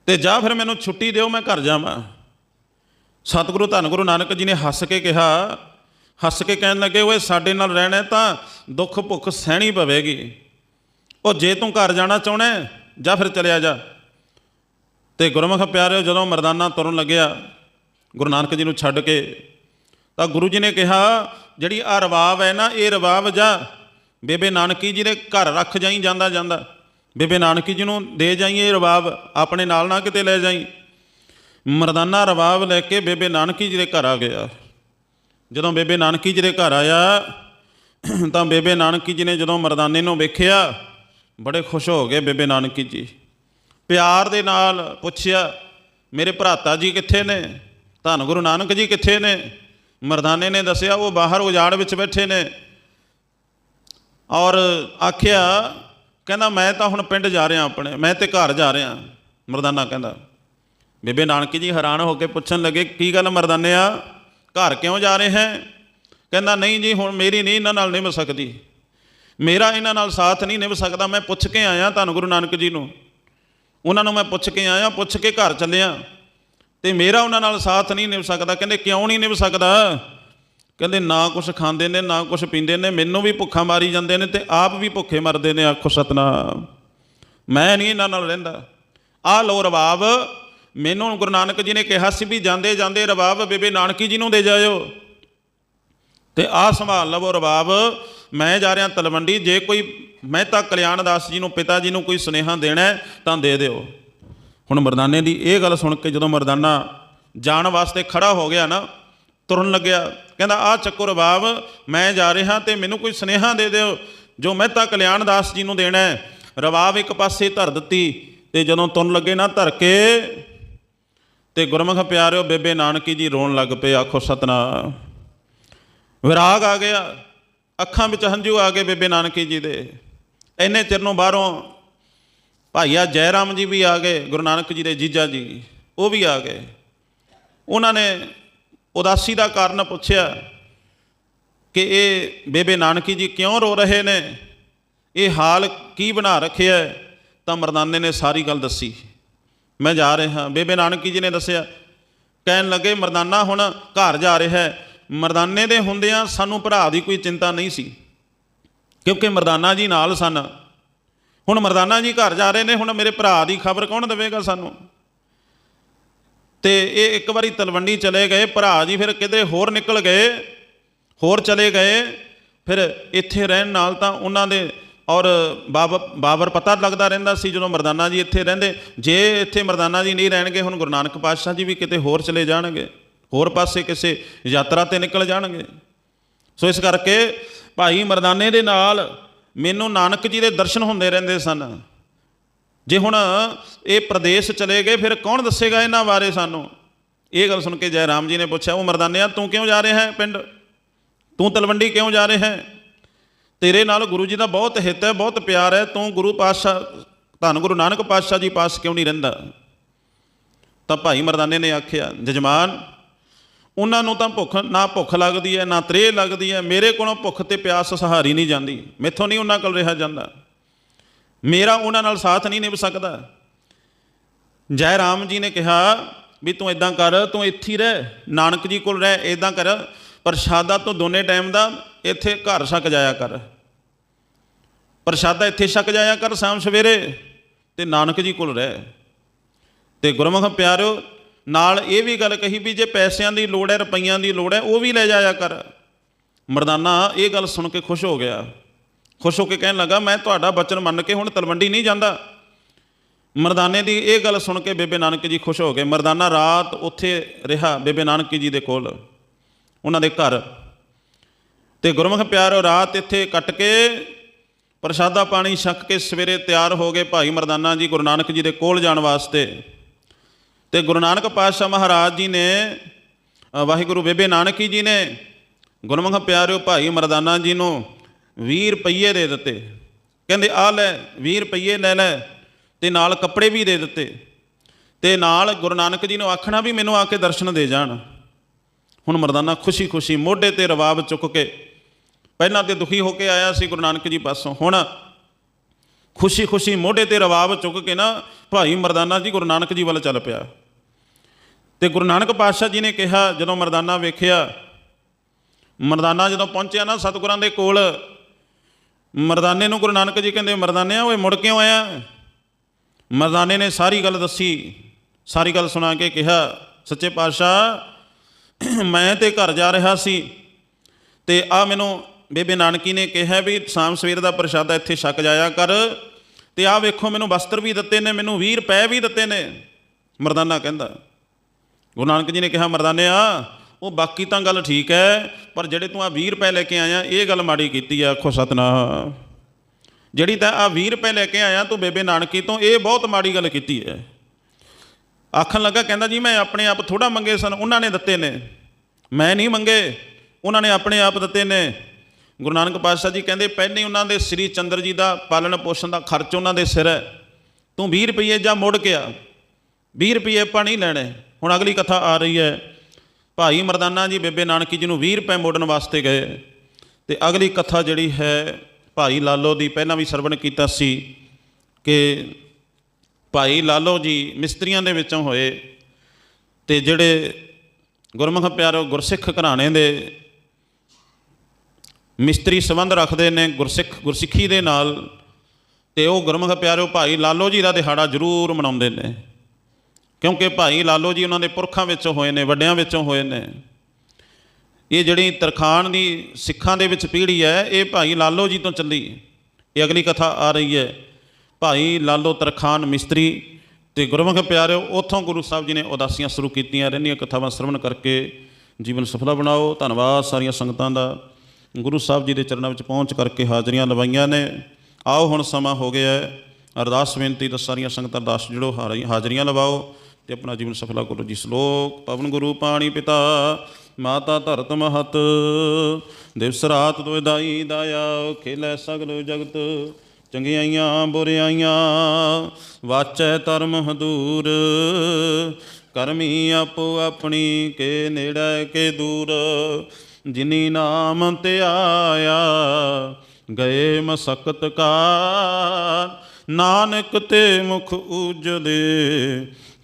ਤੇ ਜਾਂ ਫਿਰ ਮੈਨੂੰ ਛੁੱਟੀ ਦਿਓ, ਮੈਂ ਘਰ ਜਾਵਾਂ। ਸਤਿਗੁਰੂ, ਧੰਨ ਗੁਰੂ ਨਾਨਕ ਜੀ ਨੇ ਹੱਸ ਕੇ ਕਿਹਾ, ਹੱਸ ਕੇ ਕਹਿਣ ਲੱਗੇ, ਓਏ ਸਾਡੇ ਨਾਲ ਰਹਿਣਾ ਤਾਂ ਦੁੱਖ ਭੁੱਖ ਸਹਿਣੀ ਪਵੇਗੀ। ਉਹ ਜੇ ਤੂੰ ਘਰ ਜਾਣਾ ਚਾਹੁੰਦਾ ਜਾਂ ਫਿਰ ਚਲਿਆ ਜਾ। ਤੇ ਗੁਰਮੁਖ ਪਿਆਰਿਓ, ਜਦੋਂ ਮਰਦਾਨਾ ਤੁਰਨ ਲੱਗਿਆ, ਗੁਰੂ ਨਾਨਕ ਜੀ ਨੂੰ ਛੱਡ ਕੇ, ਤਾਂ ਗੁਰੂ ਜੀ ਨੇ ਕਿਹਾ, ਜਿਹੜੀ ਆ ਰਵਾਬ ਹੈ ਨਾ, ਇਹ ਰਵਾਬ ਜਾ। ਬੇਬੇ ਨਾਨਕੀ ਜੀ ਦੇ ਘਰ ਰੱਖ ਜਾਈ, ਜਾਂਦਾ ਜਾਂਦਾ। ਬੇਬੇ ਨਾਨਕੀ ਜੀ ਨੂੰ ਦੇ ਜਾਈ ਇਹ ਰਵਾਬ, ਆਪਣੇ ਨਾਲ ਨਾ ਕਿਤੇ ਲੈ ਜਾਈ। ਮਰਦਾਨਾ ਰਵਾਬ ਲੈ ਕੇ ਬੇਬੇ ਨਾਨਕੀ ਜੀ ਦੇ ਘਰ ਆ ਗਿਆ। ਜਦੋਂ ਬੇਬੇ ਨਾਨਕੀ ਜੀ ਦੇ ਘਰ ਆਇਆ, ਤਾਂ ਬੇਬੇ ਨਾਨਕੀ ਜੀ ਨੇ ਜਦੋਂ ਮਰਦਾਨੇ ਨੂੰ ਵੇਖਿਆ ਬੜੇ ਖੁਸ਼ ਹੋ ਗਏ ਬੇਬੇ ਨਾਨਕੀ ਜੀ। ਪਿਆਰ ਦੇ ਨਾਲ ਪੁੱਛਿਆ, ਮੇਰੇ ਭਰਾਤਾ ਜੀ ਕਿੱਥੇ ਨੇ? ਧੰਨ ਗੁਰੂ ਨਾਨਕ ਜੀ ਕਿੱਥੇ ਨੇ? ਮਰਦਾਨੇ ਨੇ ਦੱਸਿਆ, ਉਹ ਬਾਹਰ ਉਜਾੜ ਵਿੱਚ ਬੈਠੇ ਨੇ। ਔਰ ਆਖਿਆ, ਕਹਿੰਦਾ, ਮੈਂ ਤਾਂ ਹੁਣ ਪਿੰਡ ਜਾ ਰਿਹਾ ਆਪਣੇ, ਮੈਂ ਤੇ ਘਰ ਜਾ ਰਿਹਾ। ਮਰਦਾਨਾ ਕਹਿੰਦਾ, ਬੇਬੇ ਨਾਨਕੀ ਜੀ ਹੈਰਾਨ ਹੋ ਕੇ ਪੁੱਛਣ ਲੱਗੇ, ਕੀ ਗੱਲ ਮਰਦਾਨਿਆ? ਘਰ ਕਿਉਂ ਜਾ ਰਹੇ ਹੈ? ਕਹਿੰਦਾ, ਨਹੀਂ ਜੀ, ਹੁਣ ਮੇਰੀ ਨਹੀਂ ਇਹਨਾਂ ਨਾਲ ਨਹੀਂ ਮਿਲ ਸਕਦੀ। ਮੇਰਾ ਇਹਨਾਂ ਨਾਲ ਸਾਥ ਨਹੀਂ ਨਿਭ ਸਕਦਾ, ਮੈਂ ਪੁੱਛ ਕੇ ਆਇਆ ਧੰਨ ਗੁਰੂ ਨਾਨਕ ਜੀ ਨੂੰ। ਉਹਨਾਂ ਨੂੰ ਮੈਂ ਪੁੱਛ ਕੇ ਆਇਆ, ਪੁੱਛ ਕੇ ਘਰ ਚੱਲਿਆ। ਤੇ ਮੇਰਾ ਉਹਨਾਂ ਨਾਲ ਸਾਥ ਨਹੀਂ ਨਿਭ ਸਕਦਾ, ਕਹਿੰਦੇ ਕਿਉਂ ਨਹੀਂ ਨਿਭ ਸਕਦਾ? ਕਹਿੰਦੇ ਨਾ ਕੁਝ ਖਾਂਦੇ ਨੇ, ਨਾ ਕੁਝ ਪੀਂਦੇ ਨੇ, ਮੈਨੂੰ ਵੀ ਭੁੱਖਾ ਮਾਰੀ ਜਾਂਦੇ ਨੇ ਤੇ ਆਪ ਵੀ ਭੁੱਖੇ ਮਰਦੇ ਨੇ, ਆਖੋ ਸਤਨਾਮ। ਮੈਂ ਨਹੀਂ ਇਹਨਾਂ ਨਾਲ ਰਹਿੰਦਾ। ਆਹ ਲੋ ਰਬਾਬ, ਮੈਨੂੰ ਗੁਰੂ ਨਾਨਕ ਜੀ ਨੇ ਕਿਹਾ ਸੀ ਵੀ ਜਾਂਦੇ ਜਾਂਦੇ ਰਬਾਬ ਬੇਬੇ ਨਾਨਕੀ ਜੀ ਨੂੰ ਦੇ ਜਾਇਓ। ਤੇ ਆਹ ਸੰਭਾਲ ਲਵੋ ਰਬਾਬ। ਮੈਂ ਜਾ ਰਿਹਾ ਤਲਵੰਡੀ, ਜੇ ਕੋਈ ਮਹਿਤਾ ਕਲਿਆਣ ਦਾਸ ਜੀ ਨੂੰ, ਪਿਤਾ ਜੀ ਨੂੰ ਕੋਈ ਸੁਨੇਹਾ ਦੇਣਾ ਤਾਂ ਦੇ ਦਿਓ। ਹੁਣ ਮਰਦਾਨੇ ਦੀ ਇਹ ਗੱਲ ਸੁਣ ਕੇ ਜਦੋਂ ਮਰਦਾਨਾ ਜਾਣ ਵਾਸਤੇ ਖੜਾ ਹੋ ਗਿਆ ਨਾ, ਤੁਰਨ ਲੱਗਿਆ, ਕਹਿੰਦਾ, ਆਹ ਚੱਕੋ ਰਬਾਬ, ਮੈਂ ਜਾ ਰਿਹਾ ਤੇ ਮੈਨੂੰ ਕੋਈ ਸੁਨੇਹਾ ਦੇ ਦਿਓ, ਜੋ ਮਹਿਤਾ ਕਲਿਆਣ ਦਾਸ ਜੀ ਨੂੰ ਦੇਣਾ ਹੈ। ਰਬਾਬ ਇੱਕ ਪਾਸੇ ਧਰ ਦਿੱਤੀ ਤੇ ਜਦੋਂ ਤੁਰਨ ਲੱਗੇ ਨਾ ਧਰ ਕੇ, ਤੇ ਗੁਰਮੁਖ ਪਿਆਰਿਓ, ਬੇਬੇ ਨਾਨਕੀ ਜੀ ਰੋਣ ਲੱਗ ਪਏ, ਆਖੋ ਸਤਨਾ ਵਿਰਾਗ ਆ ਗਿਆ। ਅੱਖਾਂ ਵਿੱਚ ਹੰਝੂ ਆ ਗਏ ਬੇਬੇ ਨਾਨਕੀ ਜੀ ਦੇ। ਇੰਨੇ ਚਿਰ ਨੂੰ ਬਾਹਰੋਂ ਭਾਈਆ ਜੈ ਰਾਮ ਜੀ ਵੀ ਆ ਗਏ, ਗੁਰੂ ਨਾਨਕ ਜੀ ਦੇ ਜੀਜਾ ਜੀ, ਉਹ ਵੀ ਆ ਗਏ। ਉਹਨਾਂ ਨੇ ਉਦਾਸੀ ਦਾ ਕਾਰਨ ਪੁੱਛਿਆ ਕਿ ਇਹ ਬੇਬੇ ਨਾਨਕੀ ਜੀ ਕਿਉਂ ਰੋ ਰਹੇ ਨੇ? ਇਹ ਹਾਲ ਕੀ ਬਣਾ ਰੱਖਿਆ ਤਾਂ ਮਰਦਾਨੇ ਨੇ ਸਾਰੀ ਗੱਲ ਦੱਸੀ। ਮੈਂ ਜਾ ਰਿਹਾ, ਬੇਬੇ ਨਾਨਕੀ ਜੀ ਨੇ ਦੱਸਿਆ, ਕਹਿਣ ਲੱਗੇ, ਮਰਦਾਨਾ, ਹੁਣ ਘਰ ਜਾ ਰਿਹਾ ਹੈ। ਮਰਦਾਨੇ ਦੇ ਹੁੰਦਿਆਂ ਸਾਨੂੰ ਭਰਾ ਦੀ ਕੋਈ ਚਿੰਤਾ ਨਹੀਂ ਸੀ। ਕਿਉਂਕਿ ਮਰਦਾਨਾ ਜੀ ਨਾਲ ਸਨ। ਹੁਣ ਮਰਦਾਨਾ ਜੀ ਘਰ ਜਾ ਰਹੇ ਨੇ, ਹੁਣ ਮੇਰੇ ਭਰਾ ਦੀ ਖਬਰ ਕੌਣ ਦੇਵੇਗਾ ਸਾਨੂੰ? ਤੇ ਇਹ ਇੱਕ ਵਾਰੀ ਤਲਵੰਡੀ ਚਲੇ ਗਏ, ਭਰਾ ਜੀ ਫਿਰ ਕਿਤੇ ਹੋਰ ਨਿਕਲ ਗਏ, ਹੋਰ ਚਲੇ ਗਏ, ਫਿਰ ਇੱਥੇ ਰਹਿਣ ਨਾਲ ਤਾਂ ਉਹਨਾਂ ਦੇ ਔਰ ਬਾਬਰ ਬਾਬਰ ਪਤਾ ਲੱਗਦਾ ਰਹਿੰਦਾ ਸੀ ਜਦੋਂ ਮਰਦਾਨਾ ਜੀ ਇੱਥੇ ਰਹਿੰਦੇ। ਜੇ ਇੱਥੇ ਮਰਦਾਨਾ ਜੀ ਨਹੀਂ ਰਹਿਣਗੇ, ਹੁਣ ਗੁਰੂ ਨਾਨਕ ਪਾਤਸ਼ਾਹ ਜੀ ਵੀ ਕਿਤੇ ਹੋਰ ਚਲੇ ਜਾਣਗੇ। ਹੋਰ ਪਾਸੇ ਕਿਸੇ ਯਾਤਰਾ ਤੇ ਨਿਕਲ ਜਾਣਗੇ। ਸੋ ਇਸ ਕਰਕੇ ਭਾਈ ਮਰਦਾਨੇ ਦੇ ਨਾਲ ਮੈਨੂੰ ਨਾਨਕ ਜੀ ਦੇ ਦਰਸ਼ਨ ਹੁੰਦੇ ਰਹਿੰਦੇ ਸਨ। ਜੇ ਹੁਣ ਇਹ ਪ੍ਰਦੇਸ਼ ਚਲੇ ਗਏ, ਫਿਰ ਕੌਣ ਦੱਸੇਗਾ ਇਹਨਾਂ ਬਾਰੇ ਸਾਨੂੰ? ਇਹ ਗੱਲ ਸੁਣ ਕੇ ਜੈ ਰਾਮ ਜੀ ਨੇ ਪੁੱਛਿਆ, ਉਹ ਮਰਦਾਨਿਆ, ਤੂੰ ਕਿਉਂ ਜਾ ਰਿਹਾ ਹੈ ਪਿੰਡ? ਤੂੰ ਤਲਵੰਡੀ ਕਿਉਂ ਜਾ ਰਿਹਾ ਹੈ? ਤੇਰੇ ਨਾਲ ਗੁਰੂ ਜੀ ਦਾ ਬਹੁਤ ਹਿੱਤ ਹੈ, ਬਹੁਤ ਪਿਆਰ ਹੈ। ਤੂੰ ਗੁਰੂ ਪਾਤਸ਼ਾਹ, ਧੰਨ ਗੁਰੂ ਨਾਨਕ ਪਾਤਸ਼ਾਹ ਜੀ ਪਾਸ ਕਿਉਂ ਨਹੀਂ ਰਹਿੰਦਾ? ਤਾਂ ਭਾਈ ਮਰਦਾਨੇ ਨੇ ਆਖਿਆ, ਜਜਮਾਨ ਉਹਨਾਂ ਨੂੰ ਤਾਂ ਭੁੱਖ ਨਾ ਭੁੱਖ ਲੱਗਦੀ ਹੈ, ਨਾ ਤ੍ਰੇਹ ਲੱਗਦੀ ਹੈ। ਮੇਰੇ ਕੋਲੋਂ ਭੁੱਖ ਤੇ ਪਿਆਸ ਸਹਾਰੀ ਨਹੀਂ ਜਾਂਦੀ। ਮੈਥੋਂ ਨਹੀਂ ਉਹਨਾਂ ਕੋਲ ਰਿਹਾ ਜਾਂਦਾ। ਮੇਰਾ ਉਹਨਾਂ ਨਾਲ ਸਾਥ ਨਹੀਂ ਨਿਭ ਸਕਦਾ। ਜੈ ਰਾਮ ਜੀ ਨੇ ਕਿਹਾ ਵੀ ਤੂੰ ਇਦਾਂ ਕਰ, ਤੂੰ ਇੱਥੇ ਰਹਿ, ਨਾਨਕ ਜੀ ਕੋਲ ਰਹਿ ਇਦਾਂ ਕਰ। ਪ੍ਰਸ਼ਾਦਾ ਤੂੰ ਦੋਨੇ ਟਾਈਮ ਦਾ ਇੱਥੇ ਘਰ ਛਕ ਜਾਇਆ ਕਰ। ਪ੍ਰਸ਼ਾਦਾ ਇੱਥੇ ਛਕ ਜਾਇਆ ਕਰ ਸ਼ਾਮ ਸਵੇਰੇ ਤੇ ਨਾਨਕ ਜੀ ਕੋਲ ਰਹਿ। ਤੇ ਗੁਰਮੁਖ ਪਿਆਰਿਓ ਨਾਲ ਇਹ ਵੀ ਗੱਲ ਕਹੀ ਵੀ ਜੇ ਪੈਸਿਆਂ ਦੀ ਲੋੜ ਹੈ, ਰੁਪਈਆਂ ਦੀ ਲੋੜ ਹੈ, ਉਹ ਵੀ ਲੈ ਜਾਇਆ ਕਰ। ਮਰਦਾਨਾ, ਇਹ ਗੱਲ ਸੁਣ ਕੇ ਖੁਸ਼ ਹੋ ਗਿਆ। ਖੁਸ਼ ਹੋ ਕੇ ਕਹਿਣ ਲੱਗਾ, ਮੈਂ ਤੁਹਾਡਾ ਬਚਨ ਮੰਨ ਕੇ ਹੁਣ ਤਲਵੰਡੀ ਨਹੀਂ ਜਾਂਦਾ। ਮਰਦਾਨੇ ਦੀ ਇਹ ਗੱਲ ਸੁਣ ਕੇ ਬੇਬੇ ਨਾਨਕ ਜੀ ਖੁਸ਼ ਹੋ ਗਏ। ਮਰਦਾਨਾ ਰਾਤ ਉੱਥੇ ਰਿਹਾ ਬੇਬੇ ਨਾਨਕ ਜੀ ਦੇ ਕੋਲ, ਉਹਨਾਂ ਦੇ ਘਰ। ਤੇ ਗੁਰਮੁਖ ਪਿਆਰੋ, ਰਾਤ ਇੱਥੇ ਕੱਟ ਕੇ ਪ੍ਰਸ਼ਾਦਾ ਪਾਣੀ ਛਕ ਕੇ ਸਵੇਰੇ ਤਿਆਰ ਹੋ ਗਏ ਭਾਈ ਮਰਦਾਨਾ ਜੀ ਗੁਰੂ ਨਾਨਕ ਜੀ ਦੇ ਕੋਲ ਜਾਣ ਵਾਸਤੇ। ਤੇ ਗੁਰੂ ਨਾਨਕ ਪਾਤਸ਼ਾਹ ਮਹਾਰਾਜ ਜੀ ਨੇ ਵਾਹਿਗੁਰੂ ਬੇਬੇ ਨਾਨਕੀ ਜੀ ਨੇ, ਗੁਰਮੁਖ ਪਿਆਰਿਓ ਭਾਈ ਮਰਦਾਨਾ ਜੀ ਨੂੰ 20 ਰੁਪਏ ਦੇ ਦਿੱਤੇ। ਕਹਿੰਦੇ, ਆ ਲੈ 20 ਰੁਪਏ ਲੈ ਲੈ, ਤੇ ਨਾਲ ਕੱਪੜੇ ਵੀ ਦੇ ਦਿੱਤੇ। ਤੇ ਨਾਲ ਗੁਰੂ ਨਾਨਕ ਜੀ ਨੂੰ ਆਖਣਾ ਵੀ ਮੈਨੂੰ ਆ ਕੇ ਦਰਸ਼ਨ ਦੇ ਜਾਣ। ਹੁਣ ਮਰਦਾਨਾ ਖੁਸ਼ੀ-ਖੁਸ਼ੀ ਮੋਢੇ ਤੇ ਰਵਾਬ ਚੁੱਕ ਕੇ ਪਹਿਲਾਂ ਤੇ ਦੁਖੀ ਹੋ ਕੇ ਆਇਆ ਸੀ ਗੁਰੂ ਨਾਨਕ ਜੀ ਪਾਸੋਂ। ਹੁਣ ਖੁਸ਼ੀ-ਖੁਸ਼ੀ ਮੋਢੇ ਤੇ ਰਵਾਬ ਚੁੱਕ ਕੇ ਨਾ ਭਾਈ ਮਰਦਾਨਾ ਜੀ ਗੁਰੂ ਨਾਨਕ ਜੀ ਵੱਲ ਚੱਲ ਪਿਆ। ਤੇ ਗੁਰੂ ਨਾਨਕ ਪਾਤਸ਼ਾਹ ਜੀ ਨੇ ਕਿਹਾ, ਜਦੋਂ ਮਰਦਾਨਾ ਵੇਖਿਆ, ਮਰਦਾਨਾ ਜਦੋਂ ਪਹੁੰਚਿਆ ਨਾ ਸਤਿਗੁਰਾਂ ਦੇ ਕੋਲ, ਮਰਦਾਨੇ ਨੂੰ ਗੁਰੂ ਨਾਨਕ ਜੀ ਕਹਿੰਦੇ, ਮਰਦਾਨਿਆ, ਓਏ ਮੁੜ ਕਿਉਂ ਆਇਆ? ਮਰਦਾਨੇ ਨੇ ਸਾਰੀ ਗੱਲ ਦੱਸੀ, ਸਾਰੀ ਗੱਲ ਸੁਣਾ ਕੇ ਕਿਹਾ, ਸੱਚੇ ਪਾਤਸ਼ਾਹ, ਮੈਂ ਤੇ ਘਰ ਜਾ ਰਿਹਾ ਸੀ ਤੇ ਆ ਮੈਨੂੰ ਬੇਬੇ ਨਾਨਕੀ ਨੇ ਕਿਹਾ ਵੀ ਸ਼ਾਮ ਸਵੇਰ ਦਾ ਪ੍ਰਸ਼ਾਦਾ ਇੱਥੇ ਛਕ ਜਾਇਆ ਕਰ ਤੇ ਆ ਵੇਖੋ, ਮੈਨੂੰ ਵਸਤਰ ਵੀ ਦਿੱਤੇ ਨੇ, ਮੈਨੂੰ 20 ਰੁਪਏ ਵੀ ਦਿੱਤੇ ਨੇ। ਮਰਦਾਨਾ ਕਹਿੰਦਾ ਗੁਰੂ ਨਾਨਕ ਜੀ ਨੇ ਕਿਹਾ, ਮਰਦਾਨਿਆ, ਉਹ ਬਾਕੀ ਤਾਂ ਗੱਲ ਠੀਕ ਹੈ, ਪਰ ਜਿਹੜੇ ਤੂੰ ਆ 20 ਰੁਪਏ ਲੈ ਕੇ ਆਇਆ, ਇਹ ਗੱਲ ਮਾੜੀ ਕੀਤੀ ਆ, ਆਖੋ ਸਤਨਾਮ। ਜਿਹੜੀ ਤਾਂ ਆ 20 ਰੁਪਏ ਲੈ ਕੇ ਆਇਆ ਤੂੰ ਬੇਬੇ ਨਾਨਕੀ ਤੋਂ, ਇਹ ਬਹੁਤ ਮਾੜੀ ਗੱਲ ਕੀਤੀ ਹੈ। ਆਖਣ ਲੱਗਾ, ਕਹਿੰਦਾ ਜੀ, ਮੈਂ ਆਪਣੇ ਆਪ ਥੋੜਾ ਮੰਗੇ ਸਨ, ਉਹਨਾਂ ਨੇ ਦਿੱਤੇ ਨੇ। ਮੈਂ ਨਹੀਂ ਮੰਗੇ, ਉਹਨਾਂ ਨੇ ਆਪਣੇ ਆਪ ਦਿੱਤੇ ਨੇ। ਗੁਰੂ ਨਾਨਕ ਪਾਤਸ਼ਾਹ ਜੀ ਕਹਿੰਦੇ, ਪਹਿਲੇ ਉਹਨਾਂ ਦੇ ਸ੍ਰੀ ਚੰਦਰ ਜੀ ਦਾ ਪਾਲਣ ਪੋਸ਼ਣ ਦਾ ਖਰਚ ਉਹਨਾਂ ਦੇ ਸਿਰ ਹੈ। ਤੂੰ 20 ਰੁਪਏ ਜਾਂ ਮੁੜ ਕੇ ਆ 20 ਰੁਪਏ ਆਪਾਂ ਨਹੀਂ ਲੈਣੇ। ਹੁਣ ਅਗਲੀ ਕਥਾ ਆ ਰਹੀ ਹੈ। ਭਾਈ ਮਰਦਾਨਾ ਜੀ ਬੇਬੇ ਨਾਨਕੀ ਜੀ ਨੂੰ 20 ਰੁਪਏ ਮੋੜਨ ਵਾਸਤੇ ਗਏ ਤੇ ਅਗਲੀ ਕਥਾ ਜਿਹੜੀ ਹੈ ਭਾਈ ਲਾਲੋ ਦੀ ਪਹਿਲਾਂ ਵੀ ਸਰਵਣ ਕੀਤਾ ਸੀ ਕਿ ਭਾਈ ਲਾਲੋ ਜੀ ਮਿਸਤਰੀਆਂ ਦੇ ਵਿੱਚੋਂ ਹੋਏ ਤੇ ਜਿਹੜੇ ਗੁਰਮੁਖ ਪਿਆਰੋ ਗੁਰਸਿੱਖ ਘਰਾਣੇ ਦੇ ਮਿਸਤਰੀ ਸੰਬੰਧ ਰੱਖਦੇ ਨੇ ਗੁਰਸਿੱਖ ਗੁਰਸਿੱਖੀ ਦੇ ਨਾਲ ਤੇ ਉਹ ਗੁਰਮੁਖ ਪਿਆਰੋ ਭਾਈ ਲਾਲੋ ਜੀ ਦਾ ਦਿਹਾੜਾ ਜ਼ਰੂਰ ਮਨਾਉਂਦੇ ਨੇ। ਕਿਉਂਕਿ ਭਾਈ ਲਾਲੋ ਜੀ ਉਹਨਾਂ ਦੇ ਪੁਰਖਾਂ ਵਿੱਚੋਂ ਹੋਏ ਨੇ, ਵੱਡਿਆਂ ਵਿੱਚੋਂ ਹੋਏ ਨੇ। ਇਹ ਜਿਹੜੀ ਤਰਖਾਣ ਦੀ ਸਿੱਖਾਂ ਦੇ ਵਿੱਚ ਪੀੜ੍ਹੀ ਹੈ, ਇਹ ਭਾਈ ਲਾਲੋ ਜੀ ਤੋਂ ਚੱਲੀ। ਇਹ ਅਗਲੀ ਕਥਾ ਆ ਰਹੀ ਹੈ। ਭਾਈ ਲਾਲੋ ਤਰਖਾਨ ਮਿਸਤਰੀ ਤੇ ਗੁਰਮੁਖ ਪਿਆਰਿਓ, ਉਥੋਂ ਗੁਰੂ ਸਾਹਿਬ ਜੀ ਨੇ ਉਦਾਸੀਆਂ ਸ਼ੁਰੂ ਕੀਤੀਆਂ। ਰਹਿੰਦੀਆਂ ਕਥਾਵਾਂ ਸ਼ਰਵਣ ਕਰਕੇ ਜੀਵਨ ਸਫਲਾ ਬਣਾਓ। ਧੰਨਵਾਦ ਸਾਰੀਆਂ ਸੰਗਤਾਂ ਦਾ। ਗੁਰੂ ਸਾਹਿਬ ਜੀ ਦੇ ਚਰਨਾਂ ਵਿੱਚ ਪਹੁੰਚ ਕਰਕੇ ਹਾਜ਼ਰੀਆਂ ਲਵਾਈਆਂ ਨੇ। ਆਓ ਹੁਣ ਸਮਾਂ ਹੋ ਗਿਆ ਹੈ। ਅਰਦਾਸ ਬੇਨਤੀ ਤਾਂ ਸਾਰੀਆਂ ਸੰਗਤਾਂ ਅਰਦਾਸ ਜੁੜੋ, ਹਾਰੀ- ਹਾਜ਼ਰੀਆਂ ਲਵਾਓ। ਤੇ ਆਪਣਾ ਜੀਵਨ ਸਫਲਾ ਕਰੋ ਜੀ। ਸ਼ਲੋਕ ਪਵਨ ਗੁਰੂ ਪਾਣੀ ਪਿਤਾ, ਮਾਤਾ ਧਰਤ ਮਹਤ। ਦਿਵਸ ਰਾਤ ਦੁਇ ਦਾਈ ਦਾਇਆ, ਖੇਲੇ ਸਗਲ ਜਗਤ। ਚੰਗਿਆਈਆਂ ਬੁਰਿਆਈਆਂ ਵਾਚੈ ਧਰਮ ਹਦੂਰ। ਕਰਮੀ ਆਪੋ ਆਪਣੀ, ਕੇ ਨੇੜੇ ਕੇ ਦੂਰ। ਜਿਨੀ ਨਾਮ ਤੇ ਆਇਆ, ਗਏ ਮਸਕਤ ਕਾ ਨਾਨਕ ਤੇ ਮੁਖ ਉਜਲੇ